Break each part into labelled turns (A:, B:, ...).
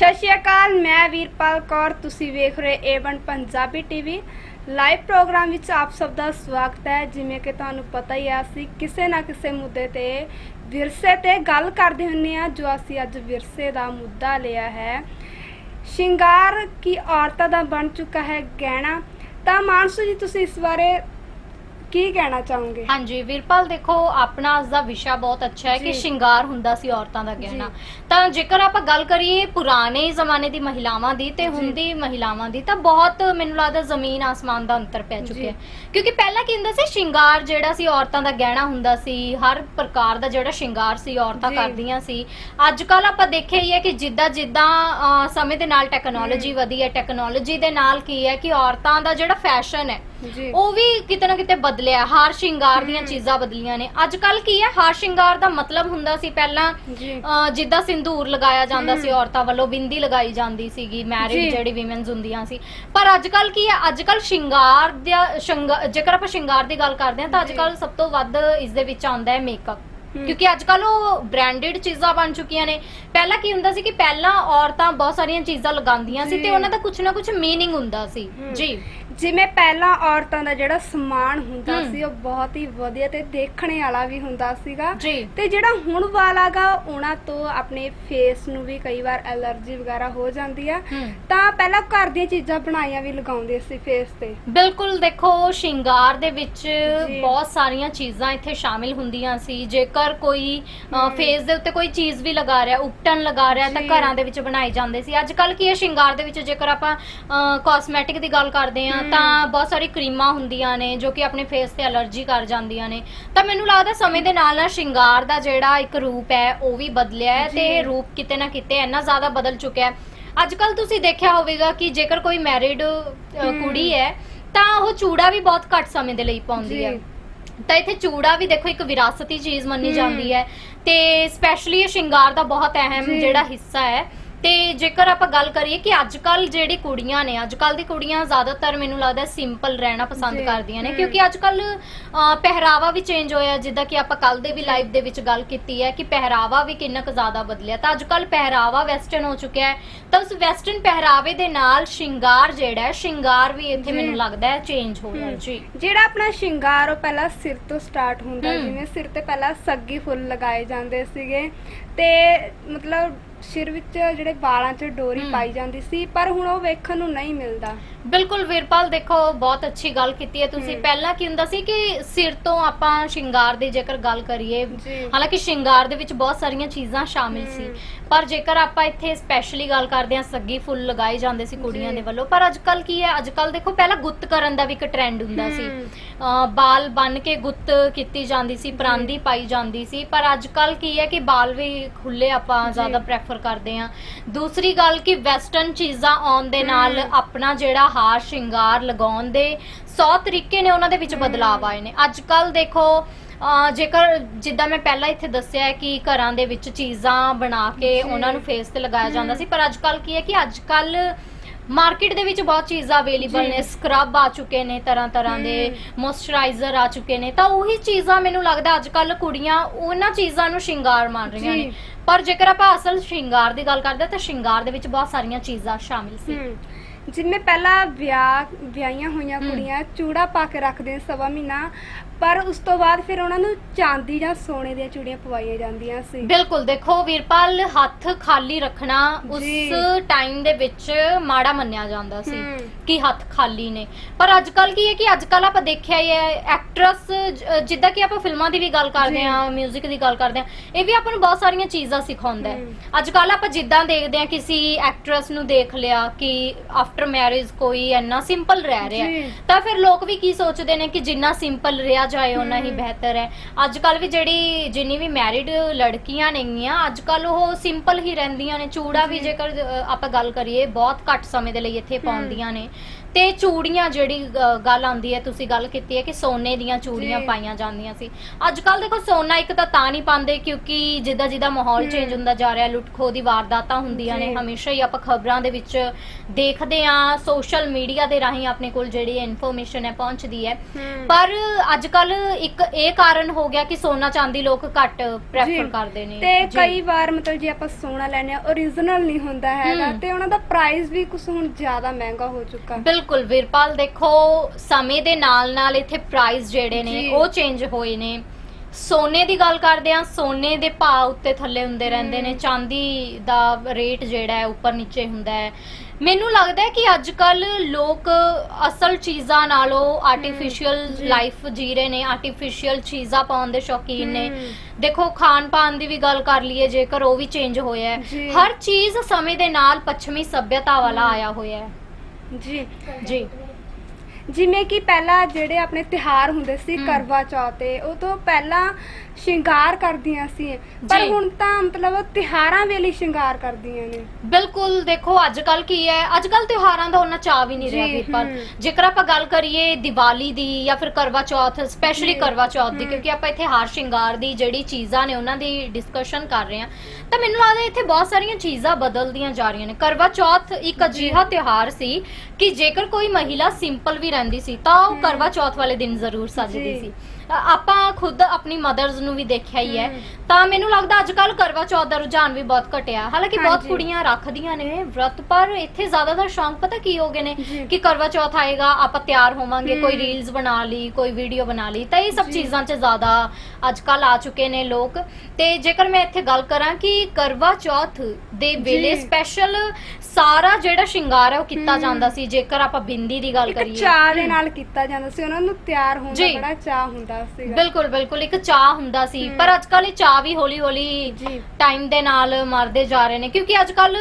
A: ਸਤਿ ਸ਼੍ਰੀ ਅਕਾਲ, ਮੈਂ ਵੀਰਪਾਲ ਕੌਰ, ਤੁਸੀਂ ਵੇਖ ਰਹੇ A1 Punjabi TV live programme ਵਿੱਚ ਆਪ ਸਭ ਦਾ ਸਵਾਗਤ ਹੈ। ਜਿਵੇਂ ਕਿ ਤੁਹਾਨੂੰ ਪਤਾ ਹੀ ਹੈ ਅਸੀਂ ਕਿਸੇ ਨਾ ਕਿਸੇ ਮੁੱਦੇ ਤੇ ਵਿਰਸੇ ਤੇ ਗੱਲ ਕਰਦੇ ਹੁੰਨੇ ਆ, ਜੋ ਅਸੀਂ ਅੱਜ ਵਿਰਸੇ ਦਾ ਮੁੱਦਾ ਲਿਆ ਹੈ। ਸ਼ਿੰਗਾਰ ਕੀ ਔਰਤਾਂ ਦਾ ਬਣ ਚੁੱਕਾ ਹੈ ਗਹਿਣਾ। ਤਾਂ ਮਾਨਸੂ ਜੀ, ਤੁਸੀਂ ਇਸ ਬਾਰੇ ਕੀ ਕਹਿਣਾ ਚਾਹੋਗੇ?
B: ਹਾਂਜੀ ਵੀਰਪਾਲ ਦੇਖੋ ਆਪਣਾ ਅੱਜ ਦਾ ਵਿਸ਼ਾ ਬਹੁਤ ਅੱਛਾ ਹੈ ਕਿ
A: ਜੀ।
B: ਸ਼ਿੰਗਾਰ ਹੁੰਦਾ ਸੀ ਔਰਤਾਂ ਦਾ ਗਹਿਣਾ ਤਾਂ ਜੇਕਰ ਆਪਾਂ ਗੱਲ ਕਰੀਏ ਪੁਰਾਣੇ ਜ਼ਮਾਨੇ ਦੀ ਮਹਿਲਾਵਾਂ ਦੀ ਤੇ ਹੁਣ
A: ਜੀ।
B: ਦੀ ਮਹਿਲਾਵਾਂ ਦੀ ਤਾਂ ਬਹੁਤ ਮੈਨੂੰ ਲੱਗਦਾ ਜ਼ਮੀਨ ਆਸਮਾਨ ਦਾ ਅੰਤਰ ਪੈ ਚੁੱਕਿਆ ਹੈ। ਕਿਉਂਕਿ ਪਹਿਲਾਂ ਕੀ ਹੁੰਦਾ ਸੀ ਸ਼ਿੰਗਾਰ ਜਿਹੜਾ ਸੀ ਔਰਤਾਂ ਦਾ ਗਹਿਣਾ ਹੁੰਦਾ ਸੀ ਹਰ ਪ੍ਰਕਾਰ ਦਾ ਜਿਹੜਾ ਸ਼ਿੰਗਾਰ ਸੀ ਔਰਤਾਂ
A: ਜੀ।
B: ਕਰਦੀਆਂ ਸੀ। ਅੱਜ ਕੱਲ ਆਪਾਂ ਦੇਖਿਆ ਹੀ ਹੈ ਕਿ ਜਿੱਦਾਂ ਜਿੱਦਾਂ ਅਹ, ਸਮੇਂ ਦੇ ਨਾਲ ਟੈਕਨੋਲੋਜੀ ਵਧੀ ਹੈ ਟੈਕਨੋਲੋਜੀ ਦੇ ਨਾਲ ਕੀ ਹੈ ਕਿ ਔਰਤਾਂ ਦਾ ਜਿਹੜਾ ਫੈਸ਼ਨ ਹੈ
A: ਜੀ
B: ਉਹ ਵੀ ਕਿਤੇ ਨਾ ਕਿਤੇ ਬਦਲਿਆ ਹਾਰ ਸ਼ਿੰਗਾਰ ਦੀਆਂ। ਚੀਜ਼ਾਂ ਬਦਲੀਆਂ ਨੇ ਅੱਜ ਕੱਲ ਕੀ ਹੈ ਹਾਰ ਸ਼ਿੰਗਾਰ ਦਾ ਮਤਲਬ ਹੁੰਦਾ ਸੀ ਪਹਿਲਾਂ
A: ਜੀ
B: ਅਹ, ਜਿੱਦਾਂ ਸਿੰਦੂਰ ਲਗਾਇਆ ਜਾਂਦਾ ਸੀ। ਔਰਤਾਂ ਵੱਲੋਂ ਬਿੰਦੀ ਲਗਾਈ ਜਾਂਦੀ ਸੀਗੀ
A: ਜੀ।
B: ਮੈਰਿਡ ਜਿਹੜੀ ਵਿਮਨਸ ਹੁੰਦੀਆਂ ਸੀ ਪਰ ਅੱਜ ਕੱਲ ਕੀ ਹੈ ਅੱਜ ਕੱਲ ਸ਼ਿੰਗਾਰ ਦਾ ਸ਼ਿੰਗਾਰ ਜੇਕਰ ਆਪਾਂ ਸ਼ਿੰਗਾਰ ਦੀ ਗੱਲ ਕਰਦੇ ਹਾਂ ਤਾਂ ਅੱਜ
A: ਜੀ।
B: ਕੱਲ ਸਭ ਤੋਂ ਵੱਧ ਇਸ ਦੇ ਵਿੱਚ ਆਉਂਦਾ ਹੈ ਮੇਕਅਪ। ਕਿਉਂਕਿ ਅੱਜ ਕੱਲ ਉਹ ਬ੍ਰਾਂਡਡ ਚੀਜ਼ਾਂ ਬਣ ਚੁੱਕੀਆਂ ਨੇ। ਪਹਿਲਾਂ ਕੀ ਹੁੰਦਾ ਸੀ ਕਿ ਪਹਿਲਾਂ ਔਰਤਾਂ ਬਹੁਤ ਸਾਰੀਆਂ ਚੀਜ਼ਾਂ ਲਗਾਉਂਦੀਆਂ ਸੀ
A: ਜੀ।
B: ਤੇ ਉਹਨਾਂ ਦਾ ਕੁਝ ਨਾ ਕੁਝ ਮੀਨਿੰਗ ਹੁੰਦਾ ਸੀ। ਜੀ।
A: ਜਿਵੇਂ ਪਹਿਲਾਂ ਔਰਤਾਂ ਦਾ ਜਿਹੜਾ ਸਮਾਨ ਹੁੰਦਾ। ਸੀ ਉਹ ਬਹੁਤ ਹੀ ਵਧੀਆ ਤੇ ਦੇਖਣੇ ਵਾਲਾ ਵੀ ਹੁੰਦਾ ਸੀਗਾ।
B: ਜੀ।
A: ਤੇ ਜਿਹੜਾ ਹੁਣ ਵਾਲਾਗਾ ਉਹਨਾਂ ਤੋਂ ਆਪਣੇ ਫੇਸ ਨੂੰ ਵੀ ਕਈ ਵਾਰ ਐਲਰਜੀ ਵਗੈਰਾ ਹੋ ਜਾਂਦੀ ਆ। ਤਾਂ ਪਹਿਲਾਂ ਘਰ ਦੀਆਂ ਚੀਜ਼ਾਂ ਬਣਾਈਆਂ ਵੀ ਲਗਾਉਂਦੇ ਸੀ ਫੇਸ ਤੇ।
B: ਬਿਲਕੁਲ ਦੇਖੋ ਸ਼ਿੰਗਾਰ ਦੇ ਵਿੱਚ
A: ਜੀ।
B: ਬਹੁਤ ਸਾਰੀਆਂ ਚੀਜ਼ਾਂ ਇੱਥੇ ਸ਼ਾਮਿਲ ਹੁੰਦੀਆਂ ਸੀ। ਜੇਕਰ ਕੋਈ
A: ਹਮ।
B: ਫੇਸ ਦੇ ਉੱਤੇ ਕੋਈ ਚੀਜ਼ ਵੀ ਲਗਾ ਰਿਹਾ ਉਪਟਨ ਲਗਾ ਰਿਹਾ ਤਾਂ। ਘਰਾਂ ਦੇ ਵਿੱਚ ਬਣਾਏ ਜਾਂਦੇ ਸੀ ਅੱਜ ਕੱਲ ਕੀ ਹੈ ਸ਼ਿੰਗਾਰ ਦੇ ਵਿੱਚ ਜੇਕਰ ਆਪਾਂ ਕਾਸਮੈਟਿਕ ਦੀ ਗੱਲ ਕਰਦੇ
A: ਹਮ।
B: ਤਾਂ ਬਹੁਤ ਸਾਰੀ ਕਰੀਮਾਂ ਹੁੰਦੀਆਂ ਨੇ ਜੋ ਕਿ ਆਪਣੇ ਫੇਸ ਤੇ ਐਲਰਜੀ ਕਰ ਜਾਂਦੀਆਂ ਨੇ ਤਾਂ ਮੈਨੂੰ ਲੱਗਦਾ ਸਮੇਂ ਦੇ ਨਾਲ ਨਾਲ ਸ਼ਿੰਗਾਰ ਦਾ ਜਿਹੜਾ ਇੱਕ ਰੂਪ ਹੈ ਉਹ ਵੀ ਬਦਲਿਆ ਹੈ ਤੇ। ਰੂਪ ਕਿਤੇ ਨਾ ਕਿਤੇ ਇੰਨਾ ਜ਼ਿਆਦਾ ਬਦਲ ਚੁੱਕਿਆ ਹੈ ਅੱਜ ਕੱਲ ਤੁਸੀਂ ਦੇਖਿਆ ਹੋਵੇਗਾ ਕਿ ਜੇਕਰ ਕੋਈ ਮੈਰਿਡ। ਕੁੜੀ ਹੈ ਤਾਂ ਉਹ ਚੂੜਾ ਵੀ ਬਹੁਤ ਘੱਟ ਸਮੇਂ ਦੇ ਲਈ ਪਾਉਂਦੀ। ਹੈ ਤਾਂ ਇੱਥੇ ਚੂੜਾ ਵੀ ਦੇਖੋ ਇੱਕ ਵਿਰਾਸਤੀ ਚੀਜ਼ ਮੰਨੀ। ਜਾਂਦੀ ਹੈ ਤੇ ਸਪੈਸ਼ਲੀ ਇਹ ਸ਼ਿੰਗਾਰ ਦਾ ਬਹੁਤ ਅਹਿਮ। ਜਿਹੜਾ ਹਿੱਸਾ ਹੈ ਤੇ ਜੇਕਰ ਆਪਾਂ ਗੱਲ ਕਰੀਏ ਕਿ ਅੱਜ ਕੱਲ ਜਿਹੜੀ ਕੁੜੀਆਂ ਨੇ ਅੱਜ ਕੱਲ ਦੀ ਕੁੜੀਆਂ ਜ਼ਿਆਦਾਤਰ ਮੈਨੂੰ ਲੱਗਦਾ ਸਿੰਪਲ ਰਹਿਣਾ ਪਸੰਦ
A: ਜੀ।
B: ਕਰਦੀਆਂ ਨੇ
A: ਹਮ।
B: ਕਿਉਂਕਿ ਅੱਜ ਕੱਲ ਪਹਿਰਾਵਾ ਵੀ ਚੇਂਜ ਹੋਇਆ ਜਿੱਦਾਂ ਕਿ ਆਪਾਂ ਕੱਲ ਦੇ ਵੀ ਲਾਈਵ ਦੇ ਵਿੱਚ ਗੱਲ ਕੀਤੀ ਹੈ ਕਿ ਪਹਿਰਾਵਾ ਵੀ ਕਿੰਨਾ ਕੁ ਜ਼ਿਆਦਾ ਬਦਲਿਆ ਤਾਂ ਅੱਜ ਕੱਲ ਪਹਿਰਾਵਾ ਵੈਸਟਰਨ ਹੋ ਚੁੱਕਿਆ ਹੈ ਤਾਂ ਉਸ ਵੈਸਟਰਨ ਪਹਿਰਾਵੇ ਦੇ ਨਾਲ ਸ਼ਿੰਗਾਰ ਜਿਹੜਾ ਹੈ ਸ਼ਿੰਗਾਰ ਵੀ ਇੱਥੇ
A: ਜੀ।
B: ਮੈਨੂੰ ਲੱਗਦਾ ਹੈ ਚੇਂਜ ਹੋਇਆ
A: ਹਮ।
B: ਜੀ
A: ਜਿਹੜਾ ਆਪਣਾ ਸ਼ਿੰਗਾਰ ਉਹ ਪਹਿਲਾਂ ਸਿਰ ਤੋਂ ਸਟਾਰਟ ਹੁੰਦਾ
B: ਹਮ।
A: ਜਿਵੇਂ ਸਿਰ ਤੇ ਪਹਿਲਾਂ ਸੱਗੀ ਫੁੱਲ ਲਗਾਏ ਜਾਂਦੇ ਸੀਗੇ ਤੇ ਮਤਲਬ ਸਿਰ ਵਿੱਚ ਜਿਹੜੇ ਵਾਲਾਂ 'ਚ ਡੋਰੀ। ਪਾਈ ਜਾਂਦੀ ਸੀ ਪਰ ਹੁਣ ਉਹ ਵੇਖਣ ਨੂੰ ਨਹੀਂ ਮਿਲਦਾ
B: ਬਿਲਕੁਲ ਵੀਰਪਾਲ ਦੇਖੋ ਬਹੁਤ ਅੱਛੀ ਗੱਲ ਕੀਤੀ ਹੈ ਤੁਸੀਂ। ਪਹਿਲਾਂ ਕੀ ਹੁੰਦਾ ਸੀ ਕਿ ਸਿਰ ਤੋਂ ਆਪਾਂ ਸ਼ਿੰਗਾਰ ਦੀ ਜੇਕਰ ਗੱਲ ਕਰੀਏ
A: ਜੀ
B: ਹਾਲਾਂਕਿ ਸ਼ਿੰਗਾਰ ਦੇ ਵਿੱਚ ਬਹੁਤ ਸਾਰੀਆਂ ਚੀਜ਼ਾਂ ਸ਼ਾਮਿਲ ਸੀ। ਪਰ ਜੇਕਰ ਆਪਾਂ ਇੱਥੇ ਸਪੈਸ਼ਲੀ ਗੱਲ ਕਰਦੇ ਹਾਂ ਸੱਗੀ ਫੁੱਲ ਲਗਾਏ ਜਾਂਦੇ ਸੀ ਕੁੜੀਆਂ
A: ਜੀ।
B: ਦੇ ਵੱਲੋਂ ਪਰ ਅੱਜ ਕੱਲ ਕੀ ਹੈ ਅੱਜ ਕੱਲ ਦੇਖੋ ਪਹਿਲਾਂ ਗੁੱਤ ਕਰਨ ਦਾ ਵੀ ਇੱਕ ਟ੍ਰੈਂਡ ਹੁੰਦਾ ਸੀ
A: ਹਮ।
B: ਬਾਲ ਬੰਨ ਕੇ ਗੁੱਤ ਕੀਤੀ ਜਾਂਦੀ ਸੀ ਪਰਾਂਦੀ ਪਾਈ ਜਾਂਦੀ ਸੀ ਪਰ ਅੱਜ ਕੱਲ ਕੀ ਹੈ ਕਿ ਬਾਲ ਵੀ ਖੁੱਲੇ ਆਪਾਂ। ਜ਼ਿਆਦਾ ਪ੍ਰੈਫਰ ਕਰਦੇ ਹਾਂ ਦੂਸਰੀ ਗੱਲ ਕਿ ਵੈਸਟਰਨ ਚੀਜ਼ਾਂ ਆਉਣ ਦੇ ਨਾਲ। ਆਪਣਾ ਜਿਹੜਾ ਹਾਰ ਸ਼ਿੰਗਾਰ ਲਗਾਉਣ ਦੇ 100 ਤਰੀਕੇ ਨੇ ਉਹਨਾਂ ਦੇ ਵਿੱਚ। ਬਦਲਾਅ ਆਏ ਨੇ ਅੱਜ ਕੱਲ ਦੇਖੋ ਜੇਕਰ ਜਿੱਦਾਂ ਮੈਂ ਪਹਿਲਾਂ ਇੱਥੇ ਦੱਸਿਆ ਹੈ ਕਿ ਘਰਾਂ ਦੇ ਵਿੱਚ ਚੀਜ਼ਾਂ ਬਣਾ ਕੇ। ਉਹਨਾਂ ਨੂੰ ਫੇਸ ਤੇ ਲਗਾਇਆ ਜਾਂਦਾ। ਸੀ ਪਰ ਅੱਜ ਕੱਲ ਕੀ ਹੈ ਕਿ ਅੱਜ ਕੱਲ ਮਾਰਕੀਟ ਦੇ ਵਿੱਚ ਬਹੁਤ ਚੀਜ਼ਾਂ ਅਵੇਲੇਬਲ। ਨੇ ਸਕਰਬ ਆ ਚੁੱਕੇ ਨੇ ਤਰ੍ਹਾਂ ਤਰ੍ਹਾਂ ਦੇ। ਮੋਇਸਚਰਾਈਜ਼ਰ ਆ ਚੁੱਕੇ ਨੇ ਤਾਂ ਉਹੀ ਚੀਜ਼ਾਂ ਮੈਨੂੰ ਲੱਗਦਾ ਅੱਜ ਕੱਲ ਕੁੜੀਆਂ ਉਹਨਾਂ ਚੀਜ਼ਾਂ ਨੂੰ ਸ਼ਿੰਗਾਰ ਮੰਨ ਰਹੀਆਂ। ਨੇ ਪਰ ਜੇਕਰ ਆਪਾਂ ਅਸਲ ਸ਼ਿੰਗਾਰ ਦੀ ਗੱਲ ਕਰਦੇ ਹਾਂ ਤਾਂ ਸ਼ਿੰਗਾਰ ਦੇ ਵਿੱਚ ਬਹੁਤ ਸਾਰੀਆਂ ਚੀਜ਼ਾਂ ਸ਼ਾਮਿਲ ਸੀ
A: ਜਿਵੇਂ ਪਹਿਲਾਂ ਵਿਆਹ ਵਿਆਹੀਆਂ ਹੋਈਆਂ। ਕੁੜੀਆਂ ਚੂੜਾ ਪਾ ਕੇ ਰੱਖਦੇ ਸਵਾ ਮਹੀਨਾ ਪਰ ਉਸ ਤੋਂ ਬਾਅਦ ਫਿਰ ਉਹਨਾਂ ਨੂੰ ਚਾਂਦੀ ਜਾਂ ਸੋਨੇ ਦੀਆਂ ਚੂੜੀਆਂ ਪਵਾਈਆਂ ਜਾਂਦੀਆਂ ਸੀ
B: ਬਿਲਕੁਲ ਦੇਖੋ ਵੀਰਪਾਲ ਹੱਥ ਖਾਲੀ ਰੱਖਣਾ ਉਸ
A: ਜੀ।
B: ਟਾਈਮ ਦੇ ਵਿੱਚ ਮਾੜਾ ਮੰਨਿਆ ਜਾਂਦਾ ਸੀ
A: ਹਮ।
B: ਕਿ ਹੱਥ ਖਾਲੀ ਨੇ ਪਰ ਅੱਜ ਕੱਲ ਕੀ ਹੈ ਕਿ ਅੱਜ ਕੱਲ ਆਪਾਂ ਦੇਖਿਆ ਹੀ ਹੈ ਐਕਟਰਸ ਜਿੱਦਾਂ ਕਿ ਆਪਾਂ ਫਿਲਮਾਂ ਦੀ ਵੀ ਗੱਲ ਕਰਦੇ
A: ਜੀ।
B: ਹਾਂ 뮤직 ਦੀ ਗੱਲ ਕਰਦੇ ਹਾਂ ਇਹ ਵੀ ਆਪਾਂ ਨੂੰ ਬਹੁਤ ਸਾਰੀਆਂ ਚੀਜ਼ਾਂ ਸਿਖਾਉਂਦਾ ਹੈ
A: ਹਮ।
B: ਅੱਜ ਕੱਲ ਆਪਾਂ ਜਿੱਦਾਂ ਦੇਖਦੇ ਹਾਂ ਕਿਸੇ ਐਕਟਰਸ ਨੂੰ ਦੇਖ ਲਿਆ ਕਿ ਆਫਟਰ ਮੈਰਿਜ ਕੋਈ ਇੰਨਾ ਸਿੰਪਲ ਰਹਿ ਰਿਹਾ। ਤਾਂ ਫਿਰ ਲੋਕ ਵੀ ਕੀ ਸੋਚਦੇ ਨੇ ਕਿ ਜਿੰਨਾ ਸਿੰਪਲ ਰਿਹਾ ਜਾਏ ਓਨਾ ਹੀ। ਬਿਹਤਰ ਹੈ ਅੱਜ ਕੱਲ ਵੀ ਜਿਹੜੀ ਜਿੰਨੀ ਵੀ ਮੈਰਿਡ ਲੜਕੀਆਂ ਨੇਗੀਆਂ ਅੱਜ ਕੱਲ ਉਹ ਸਿੰਪਲ ਹੀ ਰਹਿੰਦੀਆਂ ਨੇ ਚੂੜਾ ਵੀ। ਜੇਕਰ ਆਪਾਂ ਗੱਲ ਕਰੀਏ ਬਹੁਤ ਘੱਟ ਸਮੇਂ ਦੇ ਲਈ ਇੱਥੇ ਪਾਉਂਦੀਆਂ ਨੇ ਤੇ ਚੂੜੀਆਂ ਜਿਹੜੀ ਅ, ਗੱਲ ਆਉਂਦੀ ਹੈ ਤੁਸੀਂ ਗੱਲ ਕੀਤੀ ਹੈ ਕਿ ਸੋਨੇ ਦੀਆਂ ਚੂੜੀਆਂ
A: ਜੀ।
B: ਪਾਈਆਂ ਜਾਂਦੀਆਂ ਸੀ ਅੱਜ ਕੱਲ ਦੇਖੋ ਸੋਨਾ ਇੱਕ ਤਾਂ ਤਾਂ ਨਹੀਂ ਪਾਉਂਦੇ ਕਿਉਂਕਿ ਜਿੱਦਾਂ ਜਿੱਦਾਂ ਮਾਹੌਲ
A: ਹਮ।
B: ਚੇਂਜ ਹੁੰਦਾ ਜਾ ਰਿਹਾ ਲੁੱਟ ਖੋਹ ਦੀ ਵਾਰਦਾਤਾਂ ਹੁੰਦੀਆਂ ਨੇ
A: ਜੀ।
B: ਹਮੇਸ਼ਾ ਹੀ ਆਪਾਂ ਖਬਰਾਂ ਦੇ ਵਿੱਚ ਦੇਖਦੇ ਆ ਸੋਸ਼ਲ ਮੀਡੀਆ ਦੇ ਰਾਹੀਂ ਆਪਣੇ ਕੋਲ ਜਿਹੜੀ ਇਨਫੋਰਮੇਸ਼ਨ ਹੈ ਪਹੁੰਚਦੀ ਹੈ। ਪਰ ਅੱਜ ਕੱਲ ਇੱਕ ਇਹ ਕਾਰਨ ਹੋ ਗਿਆ ਕਿ ਸੋਨਾ ਚਾਂਦੀ ਲੋਕ ਘੱਟ
A: ਜੀ।
B: ਪ੍ਰੈਫਰ ਕਰਦੇ ਨੇ
A: ਤੇ
B: ਜੀ।
A: ਕਈ ਵਾਰ ਮਤਲਬ ਜੇ ਆਪਾਂ ਸੋਨਾ ਲੈਨੇ ਆ origignal ਨਹੀਂ ਹੁੰਦਾ ਹੈਗਾ
B: ਹਮ।
A: ਤੇ ਉਹਨਾਂ ਦਾ ਪ੍ਰਾਈਸ ਵੀ ਕੁਝ ਹੁਣ ਜ਼ਿਆਦਾ ਮਹਿੰਗਾ ਹੋ ਚੁੱਕਾ
B: ਬਿਲਕੁਲ ਵੀਰਪਾਲ ਦੇਖੋ ਸਮੇਂ ਦੇ ਨਾਲ ਨਾਲ ਇੱਥੇ ਪ੍ਰਾਈਸ ਜਿਹੜੇ ਨੇ
A: ਜੀ।
B: ਉਹ ਚੇਂਜ ਹੋਏ ਨੇ ਸੋਨੇ ਦੀ ਗੱਲ ਕਰਦੇ ਆ ਸੋਨੇ ਦੇ ਭਾਅ ਉੱਤੇ ਥੱਲੇ ਹੁੰਦੇ ਰਹਿੰਦੇ ਨੇ। ਚਾਂਦੀ ਦਾ ਰੇਟ ਜਿਹੜਾ ਹੈ ਉੱਪਰ ਨੀਚੇ ਹੁੰਦਾ ਹੈ ਮੈਨੂੰ ਲੱਗਦਾ ਹੈ ਕਿ ਅੱਜ ਕੱਲ ਲੋਕ ਅਸਲ ਚੀਜ਼ਾਂ ਨਾਲੋਂ ਆਰਟੀਫੀਸ਼ੀਅਲ
A: ਜੀ।
B: ਲਾਈਫ ਜੀ ਰਹੇ ਨੇ ਆਰਟੀਫੀਸ਼ੀਅਲ ਚੀਜ਼ਾਂ ਪਾਉਣ ਦੇ ਸ਼ੌਕੀਨ ਨੇ
A: ਹਮ।
B: ਦੇਖੋ ਖਾਣ ਪਾਣ ਦੀ ਵੀ ਗੱਲ ਕਰ ਲਈਏ ਜੇਕਰ ਉਹ ਵੀ ਚੇਂਜ ਹੋਇਆ ਹੈ
A: ਜੀ।
B: ਹਰ ਚੀਜ਼ ਸਮੇਂ ਦੇ ਨਾਲ ਪੱਛਮੀ ਸੱਭਿਅਤਾ ਵਾਲਾ। ਆਇਆ ਹੋਇਆ ਹੈ
A: ਜੀ
B: ਜੀ
A: ਜਿਵੇਂ ਕਿ ਪਹਿਲਾਂ ਜਿਹੜੇ ਆਪਣੇ ਤਿਹਾਰ ਹੁੰਦੇ ਸੀ। ਕਰਵਾ ਚੌਥ ਤੇ ਉਹ ਤੋਂ ਪਹਿਲਾਂ ਸ਼ਿੰਗਾਰ ਕਰਦੀਆਂ ਸੀ ਪਰ
B: ਜੀ।
A: ਹੁਣ ਤਾਂ ਮਤਲਬ ਤਿਹਾਰਾਂ ਵੇਲੇ ਸ਼ਿੰਗਾਰ ਕਰਦੀਆਂ ਨੇ
B: ਬਿਲਕੁਲ ਦੇਖੋ ਅੱਜ ਕੱਲ ਕੀ ਹੈ ਅੱਜ ਕੱਲ ਤਿਉਹਾਰਾਂ ਦਾ ਉਹਨਾਂ ਚਾਹ ਵੀ ਨਹੀਂ ਰਿਹਾ
A: ਜੀ,
B: ਵੀਰਪਾਲ
A: ਹਮ।
B: ਜੇਕਰ ਆਪਾਂ ਗੱਲ ਕਰੀਏ ਦੀਵਾਲੀ ਦੀ ਜਾਂ ਫਿਰ ਕਰਵਾ ਚੌਥ ਸਪੈਸ਼ਲੀ
A: ਜੀ,
B: ਕਰਵਾ ਚੌਥ ਦੀ
A: ਹਮ।
B: ਕਿਉਂਕਿ ਆਪਾਂ ਇੱਥੇ ਹਾਰ ਸ਼ਿੰਗਾਰ ਦੀ ਜਿਹੜੀ ਚੀਜ਼ਾਂ ਨੇ ਉਹਨਾਂ ਦੀ ਡਿਸਕਸ਼ਨ ਕਰ ਰਹੇ ਹਾਂ ਤਾਂ ਮੈਨੂੰ ਲੱਗਦਾ ਇੱਥੇ ਬਹੁਤ ਸਾਰੀਆਂ ਚੀਜ਼ਾਂ ਬਦਲਦੀਆਂ ਜਾ ਰਹੀਆਂ ਨੇ ਕਰਵਾ ਚੌਥ ਇੱਕ ਅਜਿਹਾ ਤਿਉਹਾਰ ਸੀ ਕਿ ਜੇਕਰ ਕੋਈ ਮਹਿਲਾ ਸਿੰਪਲ ਵੀ ਰਹਿੰਦੀ ਸੀ ਤਾਂ ਉਹ
A: ਹਮ।
B: ਕਰਵਾ ਚੌਥ ਵਾਲੇ ਦਿਨ ਜ਼ਰੂਰ ਸੱਜਦੀ
A: ਜੀ।
B: ਸੀ ਆਪਾਂ ਖੁਦ ਆਪਣੀ ਮਦਰਸ ਨੂੰ ਵੀ ਦੇਖਿਆ ਹੀ ਹੈ। ਤਾਂ ਮੈਨੂੰ ਲੱਗਦਾ ਅੱਜ ਕੱਲ ਕਰਵਾ ਚੌਥ ਦਾ ਰੁਝਾਨ ਵੀ ਬਹੁਤ ਘਟਿਆ ਹਾਲਾਂਕਿ ਬਹੁਤ। ਕੁੜੀਆਂ ਰੱਖਦੀਆਂ ਨੇ ਵਰਤ ਪਰ ਇੱਥੇ ਜ਼ਿਆਦਾਤਰ ਸ਼ੌਂਕ ਪਤਾ ਕੀ ਹੋ ਗਏ ਨੇ। ਕਿ ਕਰਵਾ ਚੌਥ ਆਏਗਾ ਆਪਾਂ ਤਿਆਰ ਹੋਵਾਂਗੇ। ਕੋਈ ਰੀਲਸ ਬਣਾ ਲਈ ਕੋਈ ਵੀਡੀਓ ਬਣਾ ਲਈ ਤਾਂ ਇਹ ਸਭ। ਚੀਜ਼ਾਂ 'ਚ ਜ਼ਿਆਦਾ ਅੱਜ ਕੱਲ ਆ ਚੁੱਕੇ ਨੇ ਲੋਕ ਤੇ ਜੇਕਰ ਮੈਂ ਇੱਥੇ ਗੱਲ ਕਰਾਂ ਕਿ ਕਰਵਾ ਚੌਥ ਦੇ ਵੇਲੇ। ਸਪੈਸ਼ਲ ਸਾਰਾ ਜਿਹੜਾ ਸ਼ਿੰਗਾਰ ਹੈ ਉਹ ਕੀਤਾ। ਜਾਂਦਾ ਸੀ ਜੇਕਰ ਆਪਾਂ ਬਿੰਦੀ ਦੀ ਗੱਲ ਕਰੀਏ
A: ਚਾਹ ਦੇ। ਨਾਲ ਕੀਤਾ ਜਾਂਦਾ ਸੀ ਉਹਨਾਂ ਨੂੰ ਤਿਆਰ ਹੋਣ ਦਾ
B: ਜੀ।
A: ਬੜਾ ਚਾਹ ਹੁੰਦਾ ਸੀਗਾ
B: ਬਿਲਕੁਲ ਬਿਲਕੁਲ ਇੱਕ ਚਾਹ ਹੁੰਦਾ ਸੀ। ਪਰ ਅੱਜ ਕੱਲ ਇਹ ਚਾਹ ਵੀ ਹੌਲੀ ਹੌਲੀ
A: ਜੀ
B: ਟਾਈਮ ਦੇ ਨਾਲ ਮਰਦੇ ਜਾ ਰਹੇ ਨੇ ਕਿਉਂਕਿ ਅੱਜ ਕੱਲ